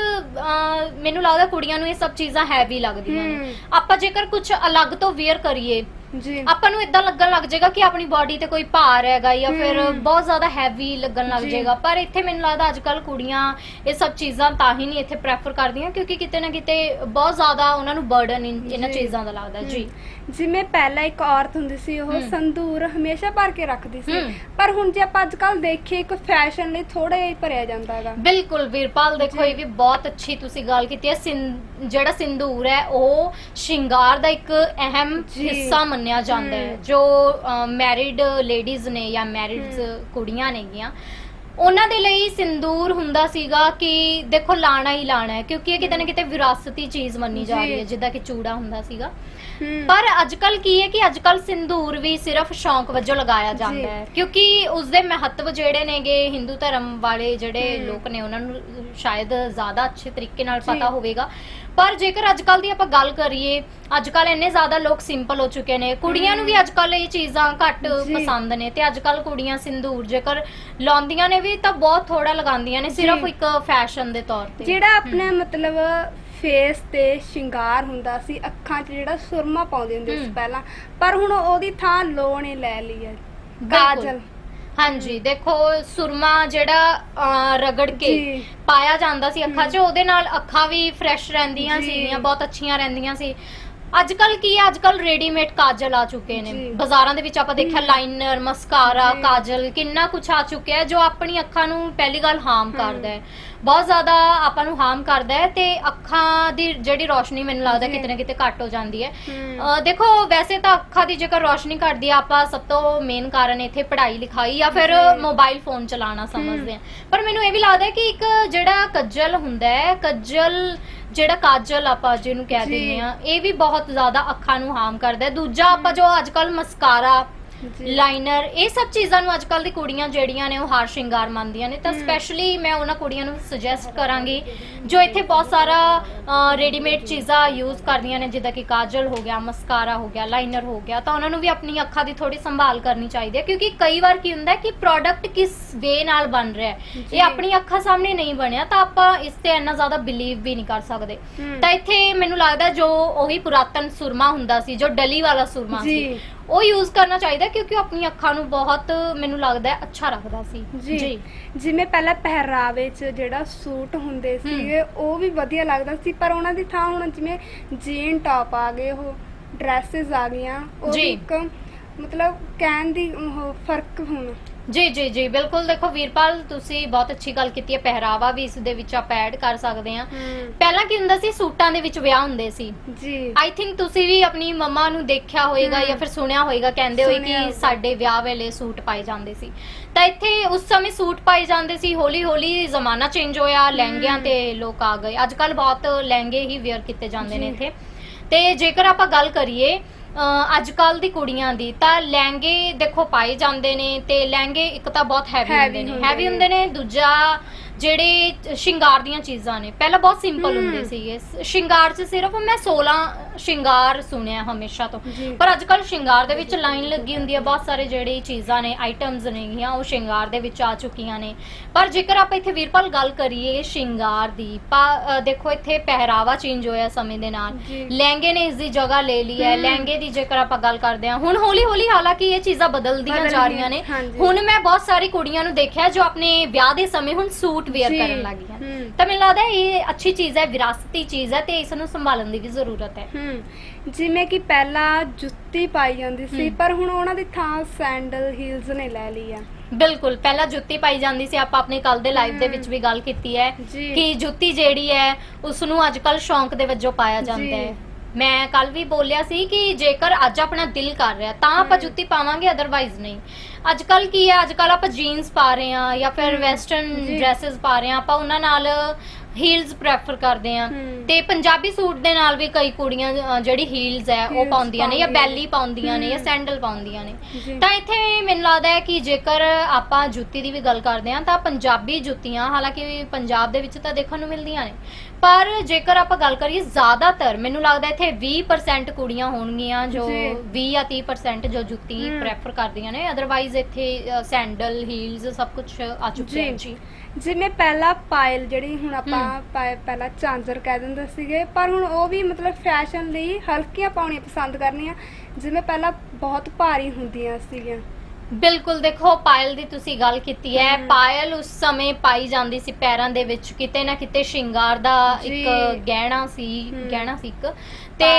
B: ਮੈਨੂੰ ਲੱਗਦਾ ਕੁੜੀਆਂ ਨੂੰ ਇਹ ਸਭ ਚੀਜ਼ਾਂ ਹੈਵੀ ਲੱਗਦੀਆਂ ਨੇ
A: ਹਮ।
B: ਆਪਾਂ ਜੇਕਰ ਕੁਝ ਅਲੱਗ ਤੋਂ ਵੇਅਰ ਕਰੀਏ
A: ਜੀ
B: ਆਪਾਂ ਨੂੰ ਇਦਾਂ ਲੱਗਣ ਲੱਗ ਜਾਏਗਾ ਕਿ ਆਪਣੀ ਬਾਡੀ ਤੇ ਕੋਈ ਭਾਰ ਹੈਗਾ ਜਾਂ ਫਿਰ। ਬਹੁਤ ਜ਼ਿਆਦਾ ਹੈਵੀ ਲੱਗਣ ਲੱਗ
A: ਜੀ।
B: ਜਾਏਗਾ ਪਰ ਇੱਥੇ ਮੈਨੂੰ ਲੱਗਦਾ ਅੱਜ ਕੱਲ ਕੁੜੀਆਂ ਇਹ ਸਭ ਚੀਜ਼ਾਂ ਤਾਂ ਹੀ ਨਹੀਂ ਇੱਥੇ ਪ੍ਰੈਫਰ ਕਰਦੀਆਂ ਕਿਉਂਕਿ ਕਿਤੇ ਨਾ ਕਿਤੇ ਬਹੁਤ ਜ਼ਿਆਦਾ ਉਹਨਾਂ ਨੂੰ ਬਰਡਨ ਇਹਨਾਂ
A: ਜੀ।
B: ਚੀਜ਼ਾਂ ਦਾ ਲੱਗਦਾ ਜੀ
A: ਜਿਵੇਂ ਪਹਿਲਾਂ ਇੱਕ ਔਰਤ ਹੁੰਦੀ ਸੀ ਉਹ। ਸੰਦੂਰ ਹਮੇਸ਼ਾ ਭਰ ਕੇ ਰੱਖਦੀ ਸੀ। ਪਰ ਹੁਣ ਜੇ ਆਪਾਂ ਅੱਜ ਕੱਲ ਦੇਖੀਏ ਇੱਕ ਫੈਸ਼ਨ ਲਈ ਥੋੜਾ ਜਿਹਾ ਭਰਿਆ ਜਾਂਦਾ ਹੈਗਾ
B: ਬਿਲਕੁਲ ਵੀਰਪਾਲ ਦੇਖੋ। ਇਹ ਵੀ ਬਹੁਤ ਅੱਛੀ ਤੁਸੀਂ ਗੱਲ ਕੀਤੀ ਹੈ ਜਿਹੜਾ ਸਿੰਦੂਰ ਹੈ ਉਹ ਸ਼ਿੰਗਾਰ ਦਾ ਇੱਕ ਅਹਿਮ। ਹਿੱਸਾ ਮੰਨਿਆ ਜਾਂਦਾ ਹੈ। ਜੋ ਮੈਰਿਡ ਲੇਡੀਜ਼ ਨੇ ਜਾਂ ਮੈਰਿਡ। ਕੁੜੀਆਂ ਨੇਗੀਆਂ ਉਹਨਾਂ ਦੇ ਲਈ ਸਿੰਦੂਰ ਹੁੰਦਾ ਸੀਗਾ ਕਿ ਦੇਖੋ ਲਾਣਾ ਹੀ ਲਾਣਾ ਹੈ ਕਿਉਂਕਿ ਇਹ ਕਿਤੇ ਨਾ ਕਿਤੇ ਵਿਰਾਸਤੀ ਚੀਜ਼ ਮੰਨੀ ਜਾ
A: ਜੀ।
B: ਰਹੀ ਹੈ ਜਿੱਦਾਂ ਕਿ ਚੂੜਾ ਹੁੰਦਾ ਸੀਗਾ ਪਰ ਅੱਜ ਕੱਲ ਕੀ ਹੈ ਕਿ ਅੱਜ ਕੱਲ ਸਿੰਦੂਰ ਵੀ ਸਿਰਫ ਸ਼ੌਂਕ ਵਜੋਂ ਲਗਾਇਆ। ਜਾਂਦਾ ਹੈ ਕਿਉਂਕਿ ਉਸ ਦੇ ਮਹੱਤਵ ਜਿਹੜੇ ਨੇਗੇ ਹਿੰਦੂ ਧਰਮ ਵਾਲੇ ਜਿਹੜੇ। ਲੋਕ ਨੇ ਉਹਨਾਂ ਨੂੰ ਸ਼ਾਇਦ ਜ਼ਿਆਦਾ ਅੱਛੇ ਤਰੀਕੇ ਨਾਲ। ਪਤਾ ਹੋਵੇਗਾ ਪਰ ਜੇਕਰ ਅੱਜ ਕੱਲ ਦੀ ਆਪਾਂ ਗੱਲ ਕਰੀਏ ਅੱਜ ਕੱਲ ਇੰਨੇ ਜ਼ਿਆਦਾ ਲੋਕ ਸਿੰਪਲ ਹੋ ਚੁੱਕੇ ਨੇ ਕੁੜੀਆਂ ਨੂੰ ਵੀ ਅੱਜ ਕੱਲ ਇਹ ਚੀਜ਼ਾਂ ਘੱਟ। ਪਸੰਦ ਨੇ ਤੇ ਅੱਜ ਕੱਲ ਕੁੜੀਆਂ ਸਿੰਦੂਰ ਜੇਕਰ ਲਾਉਂਦੀਆਂ ਨੇ ਵੀ ਤਾਂ ਬਹੁਤ ਥੋੜਾ ਲਗਾਉਂਦੀਆਂ ਨੇ ਸਿਰਫ। ਇੱਕ ਫੈਸ਼ਨ ਦੇ ਤੌਰ ਤੇ
A: ਜਿਹੜਾ ਆਪਣੇ ਮਤਲਬ ਫੇਸ ਤੇ ਸ਼ਿੰਗਾਰ ਹੁੰਦਾ ਸੀ ਅੱਖਾਂ 'ਚ ਜਿਹੜਾ ਸੁਰਮਾ ਪਾਉਂਦੇ ਹੁੰਦੇ ਸੀ
B: ਹਮ।
A: ਪਹਿਲਾਂ ਪਰ ਹੁਣ ਉਹਦੀ ਥਾਂ ਲੋ ਨੇ ਲੈ ਲਈ ਹੈ
B: ਬਿਲਕੁਲ।
A: ਕਾਜਲ
B: ਹਾਂਜੀ ਦੇਖੋ ਸੁਰਮਾ ਜਿਹੜਾ ਅਹ, ਰਗੜ ਕੇ
A: ਜੀ।
B: ਪਾਇਆ ਜਾਂਦਾ ਸੀ ਅੱਖਾਂ 'ਚ ਉਹਦੇ ਨਾਲ ਅੱਖਾਂ ਵੀ ਫਰੈਸ਼ ਰਹਿੰਦੀਆਂ
A: ਜੀ।
B: ਸੀਗੀਆਂ ਬਹੁਤ ਅੱਛੀਆਂ ਰਹਿੰਦੀਆਂ ਸੀ ਅੱਜ ਕੱਲ ਕੀ ਹੈ? ਅੱਜ ਕੱਲ ਰੈਡੀਮੇਡ ਕਾਜਲ ਆ ਚੁੱਕੇ ਨੇ।
A: ਜੀ।
B: ਬਾਜ਼ਾਰਾਂ ਦੇ ਵਿੱਚ ਆਪਾਂ ਦੇਖਿਆ ਲਾਈਨਰ ਮਸਕਾਰਾ
A: ਜੀ।
B: ਕਾਜਲ ਕਿੰਨਾ ਕੁਝ ਆ ਚੁੱਕਿਆ ਹੈ ਜੋ ਆਪਣੀ ਅੱਖਾਂ ਨੂੰ ਪਹਿਲੀ ਗੱਲ ਹਾਰਮ ਕਰਦਾ ਹੈ। ਬਹੁਤ ਜ਼ਿਆਦਾ ਆਪਾਂ ਨੂੰ ਹਾਰਮ ਕਰਦਾ ਹੈ ਤੇ ਅੱਖਾਂ ਦੀ ਜਿਹੜੀ ਰੋਸ਼ਨੀ ਮੈਨੂੰ ਲੱਗਦਾ
A: ਜੀ।
B: ਕਿਤੇ ਨਾ ਕਿਤੇ ਘੱਟ ਹੋ ਜਾਂਦੀ ਹੈ।
A: ਹਮ,
B: ਦੇਖੋ ਵੈਸੇ ਤਾਂ ਅੱਖਾਂ ਦੀ ਜੇਕਰ ਰੋਸ਼ਨੀ ਘਟਦੀ ਆ ਆਪਾਂ ਸਭ ਤੋਂ ਮੇਨ ਕਾਰਨ ਇੱਥੇ ਪੜ੍ਹਾਈ ਲਿਖਾਈ ਜਾਂ ਫਿਰ
A: ਜੀ।
B: ਮੋਬਾਈਲ ਫੋਨ ਚਲਾਉਣਾ ਸਮਝਦੇ ਆ ਪਰ ਮੈਨੂੰ ਇਹ ਵੀ ਲੱਗਦਾ ਹੈ ਕਿ ਇੱਕ ਜਿਹੜਾ ਕੱਜਲ ਹੁੰਦਾ ਹੈ ਕੱਜਲ ਜਿਹੜਾ ਕਾਜਲ ਆਪਾਂ ਜਿਹਨੂੰ ਕਹਿ। ਦਿੰਦੇ ਆ ਇਹ ਵੀ ਬਹੁਤ ਜ਼ਿਆਦਾ ਅੱਖਾਂ ਨੂੰ ਹਾਰਮ ਕਰਦਾ ਹੈ ਦੂਜਾ ਆਪਾਂ ਜੋ ਅੱਜਕੱਲ ਮਸਕਾਰਾ
A: ਜੀ।
B: ਲਾਈਨਰ ਇਹ ਸਭ ਚੀਜ਼ਾਂ ਨੂੰ ਅੱਜਕੱਲ ਦੀ ਕੁੜੀਆਂ ਜਿਹੜੀਆਂ ਨੇ ਉਹ ਹਾਰ ਸ਼ਿੰਗਾਰ ਮੰਨਦੀਆਂ ਨੇ ਤਾਂ। ਸਪੈਸ਼ਲੀ ਮੈਂ ਉਹਨਾਂ ਕੁੜੀਆਂ ਨੂੰ ਸੁਜੈਸਟ ਕਰਾਂਗੀ ਜੋ ਇੱਥੇ ਬਹੁਤ ਸਾਰਾ ਰੈਡੀਮੇਡ ਚੀਜ਼ਾਂ ਯੂਜ਼ ਕਰਦੀਆਂ ਨੇ ਜਿੱਦਾਂ ਕਿ ਕਾਜਲ ਹੋ ਗਿਆ ਮਸਕਾਰਾ ਹੋ ਗਿਆ ਲਾਈਨਰ ਹੋ ਗਿਆ ਤਾਂ ਉਹਨਾਂ ਨੂੰ ਵੀ ਆਪਣੀ ਅੱਖਾਂ ਦੀ ਥੋੜੀ ਸੰਭਾਲ ਕਰਨੀ ਚਾਹੀਦੀ ਹੈ ਕਿਉਂਕਿ ਕਈ ਵਾਰ ਕੀ ਹੁੰਦਾ ਕਿ ਪ੍ਰੋਡਕਟ ਕਿਸ ਵੇ ਨਾਲ ਬਣ ਰਿਹਾ ਹੈ। ਇਹ ਆਪਣੀ ਅੱਖਾਂ ਸਾਹਮਣੇ ਨਹੀਂ ਬਣਿਆ ਤਾਂ ਆਪਾਂ ਇਸ ਤੇ ਇੰਨਾ ਜ਼ਿਆਦਾ ਬਿਲੀਵ ਵੀ ਨਹੀਂ ਕਰ ਸਕਦੇ ਤਾਂ ਇੱਥੇ ਮੈਨੂੰ ਲੱਗਦਾ ਜੋ ਉਹੀ ਪੁਰਾਤਨ ਸੁਰਮਾ ਹੁੰਦਾ ਸੀ ਜੋ ਡਲੀ ਵਾਲਾ ਸੁਰਮਾ। ਸੀ ਉਹ ਯੂਜ਼ ਕਰਨਾ ਚਾਹੀਦਾ ਕਿਉਂਕਿ ਉਹ ਆਪਣੀ ਅੱਖਾਂ ਨੂੰ ਬਹੁਤ ਮੈਨੂੰ ਲੱਗਦਾ ਹੈ ਅੱਛਾ ਰੱਖਦਾ ਸੀ।
A: ਜੀ। ਜਿਵੇਂ ਪਹਿਲਾਂ ਪਹਿਰਾਵੇ 'ਚ ਜਿਹੜਾ ਸੂਟ ਹੁੰਦੇ ਸੀਗੇ ਉਹ ਵੀ ਵਧੀਆ ਲੱਗਦਾ ਸੀ ਪਰ ਉਹਨਾਂ ਦੀ ਥਾਂ ਹੁਣ ਜਿਵੇਂ ਜੀਨ ਟਾਪ ਆ ਗਏ ਉਹ ਡਰੈਸਸ ਆ ਗਈਆਂ ਉਹ ਵੀ। ਇੱਕ ਮਤਲਬ ਕਹਿਣ ਦੀ ਉਹ ਫ਼ਰਕ ਹੁਣ
B: ਜੀ ਜੀ ਜੀ ਬਿਲਕੁਲ ਦੇਖੋ ਵੀਰਪਾਲ ਤੁਸੀਂ ਬਹੁਤ ਅੱਛੀ ਗੱਲ ਕੀਤੀ ਹੈ ਪਹਿਰਾਵਾ ਵੀ ਇਸ ਦੇ ਵਿੱਚ ਆਪਾਂ ਐਡ ਕਰ ਸਕਦੇ ਹਾਂ ਪਹਿਲਾਂ ਕੀ ਹੁੰਦਾ ਸੀ ਸੂਟਾਂ ਦੇ ਵਿੱਚ ਵਿਆਹ ਹੁੰਦੇ ਸੀ
A: ਜੀ
B: ਆਈ ਥਿੰਕ ਤੁਸੀਂ ਵੀ ਆਪਣੀ ਮੰਮਾ ਨੂੰ ਦੇਖਿਆ ਹੋਵੇਗਾ
A: ਹਮ।
B: ਜਾਂ ਫਿਰ ਸੁਣਿਆ ਹੋਵੇਗਾ ਕਹਿੰਦੇ ਹੋਏ
A: ਸੁਣਿਆ
B: ਕਿ
A: ਹੋਊਗਾ।
B: ਸਾਡੇ ਵਿਆਹ ਵੇਲੇ ਸੂਟ ਪਾਏ ਜਾਂਦੇ ਸੀ ਤਾਂ ਇੱਥੇ ਉਸ ਸਮੇਂ ਸੂਟ ਪਾਏ ਜਾਂਦੇ ਸੀ ਹੌਲੀ ਹੌਲੀ ਜ਼ਮਾਨਾ ਚੇਂਜ ਹੋਇਆ ਲਹਿੰਗਿਆਂ। ਤੇ ਲੋਕ ਆ ਗਏ ਅੱਜ ਕੱਲ ਬਹੁਤ ਲਹਿੰਗੇ ਹੀ ਵੇਅਰ ਕੀਤੇ ਜਾਂਦੇ ਨੇ
A: ਜੀ।
B: ਇੱਥੇ ਤੇ ਜੇਕਰ ਆਪਾਂ ਗੱਲ ਕਰੀਏ ਅੱਜ ਕੱਲ ਦੀ ਕੁੜੀਆਂ ਦੀ ਤਾਂ ਲਹਿੰਗੇ ਦੇਖੋ ਪਾਏ ਜਾਂਦੇ ਨੇ ਤੇ ਲਹਿੰਗੇ ਇੱਕ ਤਾਂ ਬਹੁਤ ਹੈਵੀ
A: Heavy
B: ਹੁੰਦੇ ਨੇ
A: ਹੁੰਦੇ
B: ਹੈਵੀ। ਹੁੰਦੇ ਨੇ ਦੂਜਾ ਜਿਹੜੇ ਸ਼ਿੰਗਾਰ ਦੀਆਂ ਚੀਜ਼ਾਂ ਨੇ ਪਹਿਲਾਂ ਬਹੁਤ ਸਿੰਪਲ। ਹੁੰਦੇ ਸੀਗੇ ਸ- ਸ਼ਿੰਗਾਰ 'ਚ ਸਿਰਫ ਮੈਂ 16 ਸ਼ਿੰਗਾਰ ਸੁਣਿਆ ਹਮੇਸ਼ਾ ਤੋਂ
A: ਜੀ।
B: ਪਰ ਅੱਜ ਕੱਲ ਸ਼ਿੰਗਾਰ ਦੇ ਵਿੱਚ ਲਾਈਨ ਲੱਗੀ ਹੁੰਦੀ ਹੈ ਬਹੁਤ ਸਾਰੇ ਜਿਹੜੇ ਚੀਜ਼ਾਂ ਨੇ ਆਈਟਮਸ ਨੇਗੀਆਂ ਉਹ ਸ਼ਿੰਗਾਰ ਦੇ ਵਿੱਚ ਆ ਚੁੱਕੀਆਂ ਨੇ ਪਰ ਜੇਕਰ ਆਪਾਂ ਇੱਥੇ ਵੀਰਪਾਲ ਗੱਲ ਕਰੀਏ ਸ਼ਿੰਗਾਰ ਦੀ ਪਾ- ਅ, ਦੇਖੋ ਇੱਥੇ ਪਹਿਰਾਵਾ ਚੇਂਜ ਹੋਇਆ ਸਮੇਂ ਦੇ ਨਾਲ
A: ਜੀ।
B: ਲਹਿੰਗੇ ਨੇ ਇਸ ਦੀ ਜਗ੍ਹਾ ਲੈ ਲਈ ਹੈ
A: ਹਮ।
B: ਲਹਿੰਗੇ ਦੀ ਜੇਕਰ ਆਪਾਂ ਗੱਲ ਕਰਦੇ ਹਾਂ ਹੁਣ ਹੌਲੀ ਹੌਲੀ ਹਾਲਾਂਕਿ ਇਹ ਚੀਜ਼ਾਂ ਬਦਲਦੀਆਂ
A: ਬਦਲ
B: ਜਾ
A: ਰਹੀਆਂ,
B: ਨੇ
A: ਹਾਂਜੀ।
B: ਹੁਣ ਮੈਂ ਬਹੁਤ ਸਾਰੀ ਕੁੜੀਆਂ ਨੂੰ ਦੇਖਿਆ ਜੋ ਆਪਣੇ ਵਿਆਹ ਦੇ ਸਮੇਂ ਹੁਣ ਸੂਟ ਵੇਅਰ
A: ਜੀ।
B: ਕਰਨ ਲੱਗ ਗਈਆਂ। ਤਾਂ ਮੈਨੂੰ ਲੱਗਦਾ ਇਹ ਅੱਛੀ ਚੀਜ਼ ਹੈ ਵਿਰਾਸਤੀ ਚੀਜ਼ ਹੈ ਤੇ ਇਸ ਨੂੰ ਸੰਭਾਲਣ ਦੀ ਵੀ ਜ਼ਰੂਰਤ ਹੈ
A: ਜਿਵੇਂ ਕਿ ਪਹਿਲਾਂ ਜੁੱਤੀ ਪਾਈ ਜਾਂਦੀ ਸੀ। ਪਰ ਹੁਣ ਉਹਨਾਂ ਦੀ ਥਾਂ ਸੈਂਡਲ ਹੀਲਸ ਨੇ ਲੈ ਲਈ ਆ
B: ਬਿਲਕੁਲ ਪਹਿਲਾਂ ਜੁੱਤੀ ਪਾਈ ਜਾਂਦੀ ਸੀ ਆਪਾਂ ਆਪਣੇ ਕੱਲ ਦੇ ਲਾਈਵ ਦੇ। ਵਿੱਚ ਵੀ ਗੱਲ ਕੀਤੀ ਹੈ
A: ਜੀ।
B: ਕਿ ਜੁੱਤੀ ਜਿਹੜੀ ਹੈ ਉਸ ਨੂੰ ਅੱਜ ਕੱਲ ਸ਼ੌਂਕ ਦੇ ਵਜੋਂ ਪਾਇਆ
A: ਜੀ।
B: ਜਾਂਦਾ ਹੈ ਮੈਂ ਕੱਲ ਵੀ ਬੋਲਿਆ ਸੀ ਕਿ ਜੇਕਰ ਅੱਜ ਆਪਣਾ ਦਿਲ ਕਰ ਰਿਹਾ ਤਾਂ ਆਪਾਂ
A: ਹਮ।
B: ਜੁੱਤੀ ਪਾਵਾਂਗੇ ਅਦਰਵਾਈਜ਼ ਨਹੀਂ ਅੱਜ ਕੱਲ ਕੀ ਹੈ ਅੱਜ ਕੱਲ ਆਪਾਂ ਜੀਨਸ ਪਾ ਰਹੇ ਹਾਂ ਜਾਂ ਫਿਰ। ਵੈਸਟਰਨ। ਡਰੈਸਸ ਪਾ ਰਹੇ ਹਾਂ ਆਪਾਂ ਉਹਨਾਂ ਨਾਲ ਹੀਲਸ ਪ੍ਰੈਫਰ ਕਰਦੇ
A: ਹਮ।
B: ਤੇ ਪੰਜਾਬੀ ਸੂਟ ਦੇ ਨਾਲ ਵੀ ਕਈ ਕੁੜੀਆਂ ਅ, ਜਿਹੜੀ ਹੀਲਸ ਹੈ ਉਹ
A: Heels
B: ਪਾਉਂਦੀਆਂ ਨੇ ਜਾਂ
A: ਪਾਉਂਦੀਆਂ
B: ਬੈਲੀ ਪਾਉਂਦੀਆਂ ਨੇ ਜਾਂ। ਸੈਂਡਲ ਪਾਉਂਦੀਆਂ ਨੇ
A: ਜੀ।
B: ਤਾਂ ਇੱਥੇ ਮੈਨੂੰ ਲੱਗਦਾ ਹੈ ਕਿ ਜੇਕਰ ਆਪਾਂ ਜੁੱਤੀ ਦੀ ਵੀ ਗੱਲ ਕਰਦੇ ਹਾਂ ਤਾਂ ਪੰਜਾਬੀ ਜੁੱਤੀਆਂ ਹਾਲਾਂਕਿ ਪੰਜਾਬ ਦੇ ਵਿੱਚ ਤਾਂ ਦੇਖਣ ਨੂੰ ਮਿਲਦੀਆਂ ਨੇ ਪਰ ਜੇਕਰ ਆਪਾਂ ਗੱਲ ਕਰੀਏ ਜ਼ਿਆਦਾਤਰ ਮੈਨੂੰ ਲੱਗਦਾ ਇੱਥੇ 20% ਕੁੜੀਆਂ ਹੋਣਗੀਆਂ ਜੋ
A: ਜੀ।
B: 20 ਜਾਂ 30% ਜੋ ਜੁੱਤੀ
A: ਹਮ।
B: ਪ੍ਰੈਫਰ ਕਰਦੀਆਂ ਨੇ ਅਦਰਵਾਈਜ਼ ਇੱਥੇ ਸੈਂਡਲ ਹੀਲਸ ਸਭ ਕੁਝ ਆ ਚੁੱਕਿਆ ਹੈ
A: ਜੀ।
B: ਜੀ
A: ਜਿਵੇਂ ਪਹਿਲਾਂ ਪਾਇਲ ਜਿਹੜੀ ਹੁਣ ਆਪਾਂ ਪਾਇ- ਪਹਿਲਾਂ ਚਾਂਜਰ ਕਹਿ ਦਿੰਦੇ ਸੀਗੇ ਪਰ ਹੁਣ ਉਹ ਵੀ ਮਤਲਬ ਫੈਸ਼ਨ ਲਈ ਹਲਕੀਆਂ ਪਾਉਣੀਆਂ ਪਸੰਦ ਕਰਨੀਆਂ ਜਿਵੇਂ ਪਹਿਲਾਂ ਬਹੁਤ ਭਾਰੀ ਹੁੰਦੀਆਂ ਸੀਗੀਆਂ
B: ਬਿਲਕੁਲ ਦੇਖੋ ਪਾਇਲ ਦੀ ਤੁਸੀਂ ਗੱਲ ਕੀਤੀ ਹੈ। ਪਾਇਲ ਉਸ ਸਮੇਂ ਪਾਈ ਜਾਂਦੀ ਸੀ ਪੈਰਾਂ ਦੇ ਵਿੱਚ ਕਿਤੇ ਨਾ ਕਿਤੇ ਸ਼ਿੰਗਾਰ ਦਾ। ਇੱਕ ਗਹਿਣਾ ਸੀ। ਗਹਿਣਾ ਸੀ ਇੱਕ ਤੇ।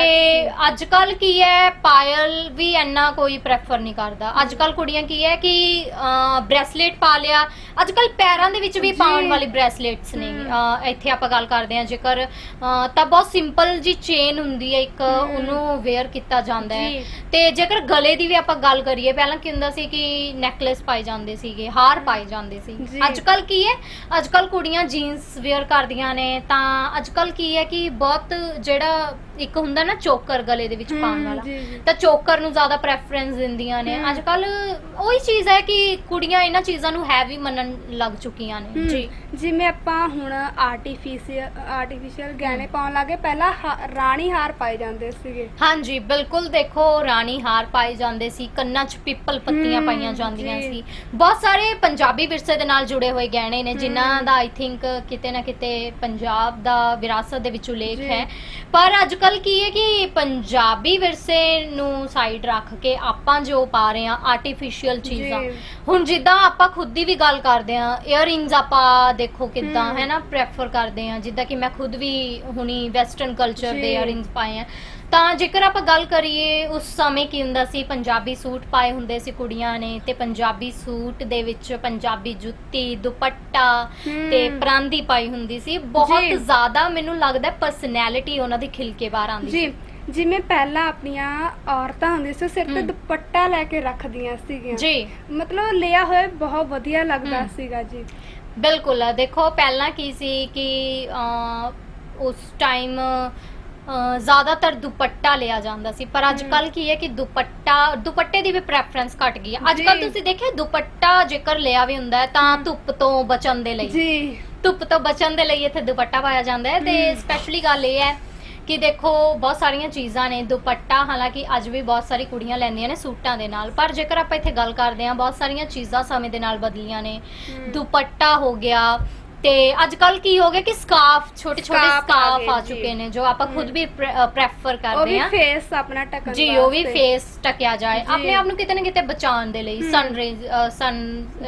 B: ਅੱਜ ਕੱਲ ਕੀ ਹੈ ਪਾਇਲ ਵੀ ਇੰਨਾ ਕੋਈ ਪ੍ਰੈਫਰ ਨਹੀਂ ਕਰਦਾ ਅੱਜ ਕੱਲ ਕੁੜੀਆਂ ਕੀ ਹੈ ਕਿ ਬ੍ਰੈਸਲੇਟ ਪਾ ਲਿਆ ਅੱਜ ਕੱਲ ਪੈਰਾਂ ਦੇ ਵਿੱਚ ਵੀ। ਪਾਉਣ ਵਾਲੀ ਬ੍ਰੈਸਲੇਟਸ ਨੇ ਇੱਥੇ ਆਪਾਂ ਗੱਲ ਕਰਦੇ ਹਾਂ ਜੇਕਰ ਤਾਂ ਬਹੁਤ ਸਿੰਪਲ ਜੀ ਚੇਨ ਹੁੰਦੀ ਹੈ ਇੱਕ। ਉਹਨੂੰ ਵੇਅਰ ਕੀਤਾ ਜਾਂਦਾ ਹੈ। ਤੇ ਜੇਕਰ ਗਲੇ ਦੀ ਵੀ ਆਪਾਂ ਗੱਲ ਕਰੀਏ ਪਹਿਲਾਂ ਕੀ ਹੁੰਦਾ ਸੀ ਕਿ ਨੈਕਲੇਸ ਪਾਏ ਜਾਂਦੇ ਸੀਗੇ ਹਾਰ ਪਾਏ ਜਾਂਦੇ ਸੀ। ਅੱਜ ਕੱਲ ਕੀ ਹੈ ਅੱਜ ਕੱਲ ਕੁੜੀਆਂ ਜੀਨਸ ਵੇਅਰ ਕਰਦੀਆਂ ਨੇ ਤਾਂ ਅੱਜ ਕੱਲ ਕੀ ਹੈ ਕਿ ਬਹੁਤ ਜਿਹੜਾ ਇੱਕ ਹੁੰਦਾ ਨਾ ਚੋਕਰ ਗਲੇ ਦੇ ਵਿੱਚ ਪਾਉਣ ਵਾਲਾ। ਤਾਂ ਚੋਕਰ ਨੂੰ ਜ਼ਿਆਦਾ ਪ੍ਰੈਫਰੈਂਸ ਦਿੰਦੀਆਂ ਨੇ। ਅੱਜ ਕੱਲ ਉਹੀ ਚੀਜ਼ ਹੈ ਕਿ ਕੁੜੀਆਂ ਇਹਨਾਂ ਚੀਜ਼ਾਂ ਨੂੰ ਹੈਵੀ ਮੰਨਣ ਲੱਗ ਚੁੱਕੀਆਂ ਨੇ ਜੀ
A: ਜਿਵੇਂ ਆਪਾਂ ਹੁਣ ਆਰਟੀਫੀਸ਼ੀਅਲ ਆਰਟੀਫੀਸ਼ੀਅਲ ਗਹਿਣੇ ਪਾਉਣ ਲੱਗੇ ਪਹਿਲਾਂ ਹਾ- ਰਾਣੀ ਹਾਰ ਪਾਏ ਜਾਂਦੇ ਸੀਗੇ
B: ਹਾਂਜੀ ਬਿਲਕੁਲ ਦੇਖੋ ਰਾਣੀ ਹਾਰ ਪਾਏ ਜਾਂਦੇ ਸੀ ਕੰਨਾਂ 'ਚ ਪਿੱਪਲ ਪੱਤੀਆਂ
A: ਹਮ,
B: ਪਾਈਆਂ ਜਾਂਦੀਆਂ
A: ਜੀ।
B: ਸੀ ਬਹੁਤ ਸਾਰੇ ਪੰਜਾਬੀ ਵਿਰਸੇ ਦੇ ਨਾਲ ਜੁੜੇ ਹੋਏ ਗਹਿਣੇ ਨੇ ਜਿਨ੍ਹਾਂ। ਦਾ ਆਈ ਥਿੰਕ ਕਿਤੇ ਨਾ ਕਿਤੇ ਪੰਜਾਬ ਦਾ ਵਿਰਾਸਤ ਦੇ ਵਿੱਚ ਉਲੇਖ
A: ਜੀ।
B: ਹੈ ਪਰ ਅੱਜ ਕੱਲ ਕੀ ਹੈ ਕਿ ਪੰਜਾਬੀ ਵਿਰਸੇ ਨੂੰ ਸਾਈਡ ਰੱਖ ਕੇ ਆਪਾਂ ਜੋ ਪਾ ਰਹੇ ਹਾਂ ਆਰਟੀਫੀਸ਼ੀਅਲ ਚੀਜ਼ਾਂ
A: ਜੀ।
B: ਹੁਣ ਜਿੱਦਾਂ ਆਪਾਂ ਖੁਦ ਦੀ ਵੀ ਗੱਲ ਕਰਦੇ ਹਾਂ ਇਅਰਿੰਗਸ ਆਪਾਂ ਦੇਖੋ ਕਿੱਦਾਂ
A: ਹਮ।
B: ਹੈ ਨਾ ਪ੍ਰੈਫਰ ਕਰਦੇ ਹਾਂ ਜਿੱਦਾਂ ਕਿ ਮੈਂ ਖੁਦ ਵੀ ਹੁਣੀ ਵੈਸਟਰਨ ਕਲਚਰ ਦੇ। ਇਅਰਿੰਗਸ ਪਾਏ ਆ ਤਾਂ ਜੇਕਰ ਆਪਾਂ ਗੱਲ ਕਰੀਏ ਉਸ ਸਮੇਂ ਕੀ ਹੁੰਦਾ ਸੀ ਪੰਜਾਬੀ ਸੂਟ ਪਾਏ ਹੁੰਦੇ ਸੀ ਕੁੜੀਆਂ ਨੇ ਤੇ ਪੰਜਾਬੀ ਸੂਟ ਦੇ ਵਿੱਚ ਪੰਜਾਬੀ ਜੁੱਤੀ ਦੁਪੱਟਾ। ਤੇ ਪਰਾਂਦੀ ਪਾਈ ਹੁੰਦੀ ਸੀ ਬਹੁਤ। ਜ਼ਿਆਦਾ ਮੈਨੂੰ ਲੱਗਦਾ ਪਰਸਨੈਲਿਟੀ ਉਹਨਾਂ ਦੀ ਖਿਲ ਕੇ ਬਾਹਰ ਆਉਂਦੀ ਸੀ
A: ਜੀ ਜਿਵੇਂ ਪਹਿਲਾਂ ਆਪਣੀਆਂ ਔਰਤਾਂ ਹੁੰਦੀਆਂ ਸੀ ਸਿਰ ਤੇ। ਦੁਪੱਟਾ ਲੈ ਕੇ ਰੱਖਦੀਆਂ ਸੀਗੀਆਂ
B: ਜੀ
A: ਮਤਲਬ ਲਿਆ ਹੋਇਆ ਬਹੁਤ ਵਧੀਆ ਲੱਗਦਾ। ਸੀਗਾ ਜੀ
B: ਬਿਲਕੁਲ। ਦੇਖੋ ਪਹਿਲਾਂ ਕੀ ਸੀ ਕਿ ਉਸ ਟਾਈਮ ਜ਼ਿਆਦਾਤਰ ਦੁਪੱਟਾ ਲਿਆ ਜਾਂਦਾ ਸੀ ਪਰ ਅੱਜ। ਕੱਲ ਕੀ ਹੈ ਕਿ ਦੁਪੱਟਾ ਦੁਪੱਟੇ ਦੀ ਵੀ ਪ੍ਰੈਫਰੈਂਸ ਘਟ ਗਈ ਹੈ ਅੱਜ ਕੱਲ। ਤੁਸੀਂ ਦੇਖਿਆ ਦੁਪੱਟਾ ਜੇਕਰ ਲਿਆ ਵੀ ਹੁੰਦਾ ਹੈ ਤਾਂ। ਧੁੱਪ ਤੋਂ ਬਚਣ ਦੇ ਲਈ
A: ਜੀ
B: ਧੁੱਪ ਤੋਂ ਬਚਣ ਦੇ ਲਈ ਇੱਥੇ ਦੁਪੱਟਾ ਪਾਇਆ ਜਾਂਦਾ ਹੈ ਤੇ। ਸਪੈਸ਼ਲੀ ਗੱਲ ਇਹ ਹੈ ਕਿ ਦੇਖੋ ਬਹੁਤ ਸਾਰੀਆਂ ਚੀਜ਼ਾਂ ਨੇ ਦੁਪੱਟਾ ਹਾਲਾਂਕਿ ਅੱਜ ਵੀ ਬਹੁਤ ਸਾਰੀ ਕੁੜੀਆਂ ਲੈਂਦੀਆਂ ਨੇ ਸੂਟਾਂ ਦੇ ਨਾਲ ਪਰ ਜੇਕਰ ਆਪਾਂ ਇੱਥੇ ਗੱਲ ਕਰਦੇ ਹਾਂ ਬਹੁਤ ਸਾਰੀਆਂ ਚੀਜ਼ਾਂ ਸਮੇਂ ਦੇ ਨਾਲ ਬਦਲੀਆਂ ਨੇ। ਦੁਪੱਟਾ ਹੋ ਗਿਆ ਤੇ ਅੱਜ ਕੱਲ ਕੀ ਹੋ ਗਿਆ ਕਿ ਸਕਾਰਫ ਛੋਟੇ ਛੋਟੇ
A: Scarf ਆ
B: ਸਕਾਰਫ
A: ਗਏ,
B: ਆ
A: ਜੀ।
B: ਚੁੱਕੇ ਨੇ ਜੋ ਆਪਾਂ ਖੁਦ ਵੀ ਪ੍ਰੈਫਰ
A: ਉਹ
B: ਕਰਦੇ
A: ਵੀ
B: ਆ
A: ਫੇਸ ਆਪਣਾ ਟਕਨ
B: ਜੀ ਉਹ ਵੀ ਫੇਸ ਟਕਿਆ ਜਾਏ
A: ਜੀ।
B: ਆਪਣੇ ਆਪ ਨੂੰ ਕਿਤੇ ਨਾ ਕਿਤੇ ਬਚਾਉਣ ਦੇ ਲਈ। ਸਨ ਰੇਜ਼ ਸਨ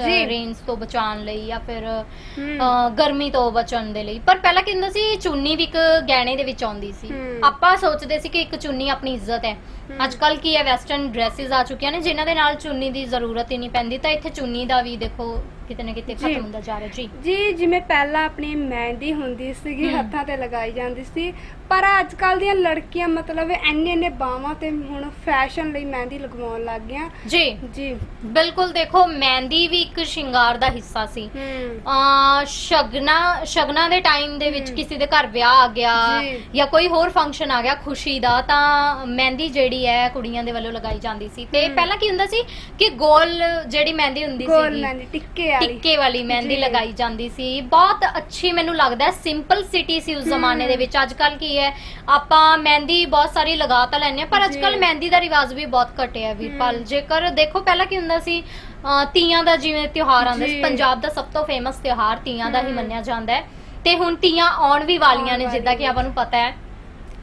A: ਜੀ।
B: ਤੋਂ ਬਚਾਉਣ ਲਈ ਜਾਂ ਫਿਰ
A: ਹਮ।
B: ਅ, ਗਰਮੀ ਤੋਂ ਬਚਣ ਦੇ ਲਈ ਪਰ ਪਹਿਲਾਂ ਕੀ ਹੁੰਦਾ ਸੀ ਚੁੰਨੀ ਵੀ ਇੱਕ ਗਹਿਣੇ ਦੇ ਵਿੱਚ ਆਉਂਦੀ ਸੀ
A: ਹਮ।
B: ਆਪਾਂ ਸੋਚਦੇ ਸੀ ਕਿ ਇੱਕ ਚੁੰਨੀ ਆਪਣੀ ਇੱਜ਼ਤ ਹੈ
A: ਹਮ।
B: ਅੱਜ ਕੱਲ ਕੀ ਹੈ ਵੈਸਟਰਨ ਡਰੈਸਿਸ ਆ ਚੁੱਕੀਆਂ ਨੇ ਜਿਨ੍ਹਾਂ ਦੇ ਨਾਲ ਚੁੰਨੀ ਦੀ ਜ਼ਰੂਰਤ ਹੀ ਨਹੀਂ ਪੈਂਦੀ ਤਾਂ ਇੱਥੇ ਚੁੰਨੀ ਦਾ ਵੀ ਦੇਖੋ ਕਿਤੇ ਨਾ ਕਿਤੇ। ਖਤਮ ਹੁੰਦਾ ਜਾ ਰਿਹਾ ਜੀ
A: ਜੀ ਜਿਵੇਂ ਪਹਿਲਾਂ ਆਪਣੀ ਮਹਿੰਦੀ ਹੁੰਦੀ ਸੀਗੀ। ਹੱਥਾਂ ਤੇ ਲਗਾਈ ਜਾਂਦੀ ਸੀ ਪਰ ਅੱਜ ਕੱਲ ਦੀਆਂ ਲੜਕੀਆਂ ਮਤਲਬ ਇੰਨੇ ਇੰਨੇ ਬਾਹਾਂ ਤੇ ਹੁਣ ਫੈਸ਼ਨ ਲਈ ਮਹਿੰਦੀ ਲਗਵਾਉਣ ਲੱਗ ਗਈਆਂ
B: ਜੀ
A: ਜੀ
B: ਬਿਲਕੁਲ ਦੇਖੋ ਮਹਿੰਦੀ ਵੀ ਇੱਕ ਸ਼ਿੰਗਾਰ ਦਾ ਹਿੱਸਾ ਸੀ ਅ ਸ਼ਗਨਾ ਸ਼ਗਨਾ ਦੇ ਟਾਈਮ ਦੇ ਵਿੱਚ। ਕਿਸੇ ਦੇ ਘਰ ਵਿਆਹ ਆ ਗਿਆ
A: ਜੀ।
B: ਕੋਈ ਹੋਰ ਫੰਕਸ਼ਨ ਆ ਗਿਆ ਖੁਸ਼ੀ ਦਾ ਤਾਂ ਮਹਿੰਦੀ ਜਿਹੜੀ ਹੈ ਕੁੜੀਆਂ ਦੇ ਵੱਲੋਂ ਲਗਾਈ ਜਾਂਦੀ ਸੀ ਤੇ। ਪਹਿਲਾਂ ਕੀ ਹੁੰਦਾ ਸੀ ਕਿ ਗੋਲ ਜਿਹੜੀ ਮਹਿੰਦੀ ਹੁੰਦੀ
A: ਗੋਲ
B: ਸੀ
A: ਮਹਿੰਦੀ ਟਿੱਕੇ ਵਾਲੀ
B: ਟਿੱਕੇ ਵਾਲੀ ਮਹਿੰਦੀ। ਲਗਾਈ ਜਾਂਦੀ ਸੀ ਬਹੁਤ ਅੱਛੀ ਮੈਨੂੰ ਲੱਗਦਾ ਸਿੰਪਲ ਸਿਟੀ ਸੀ ਉਸ। ਜ਼ਮਾਨੇ ਦੇ ਵਿੱਚ ਅੱਜ ਕੱਲ ਕੀ ਹੈ ਆਪਾਂ ਮਹਿੰਦੀ ਬਹੁਤ ਸਾਰੀ ਲਗਾ ਤਾਂ ਹਾਂ ਪਰ ਅੱਜ ਕੱਲ। ਮਹਿੰਦੀ ਦਾ ਰਿਵਾਜ ਵੀ ਬਹੁਤ ਘਟਿਆ ਵੀਰਪਾਲ। ਜੇਕਰ ਦੇਖੋ ਪਹਿਲਾਂ ਕੀ ਹੁੰਦਾ ਸੀ ਅ, ਤੀਆਂ ਦਾ ਜਿਵੇਂ ਤਿਉਹਾਰ ਆਉਂਦਾ ਸੀ
A: ਜੀ।
B: ਪੰਜਾਬ ਦਾ ਸਭ ਤੋਂ ਫੇਮਸ ਤਿਉਹਾਰ ਤੀਆਂ ਦਾ ਹੀ। ਮੰਨਿਆ ਜਾਂਦਾ ਹੈ ਤੇ ਹੁਣ ਤੀਆਂ ਆਉਣ ਵੀ ਵਾਲੀਆਂ ਨੇ
A: ਆਉਣ
B: ਜਿੱਦਾਂ ਕਿ
A: ਵਾਲੀਆਂ
B: ਆਪਾਂ ਨੂੰ ਪਤਾ ਹੈ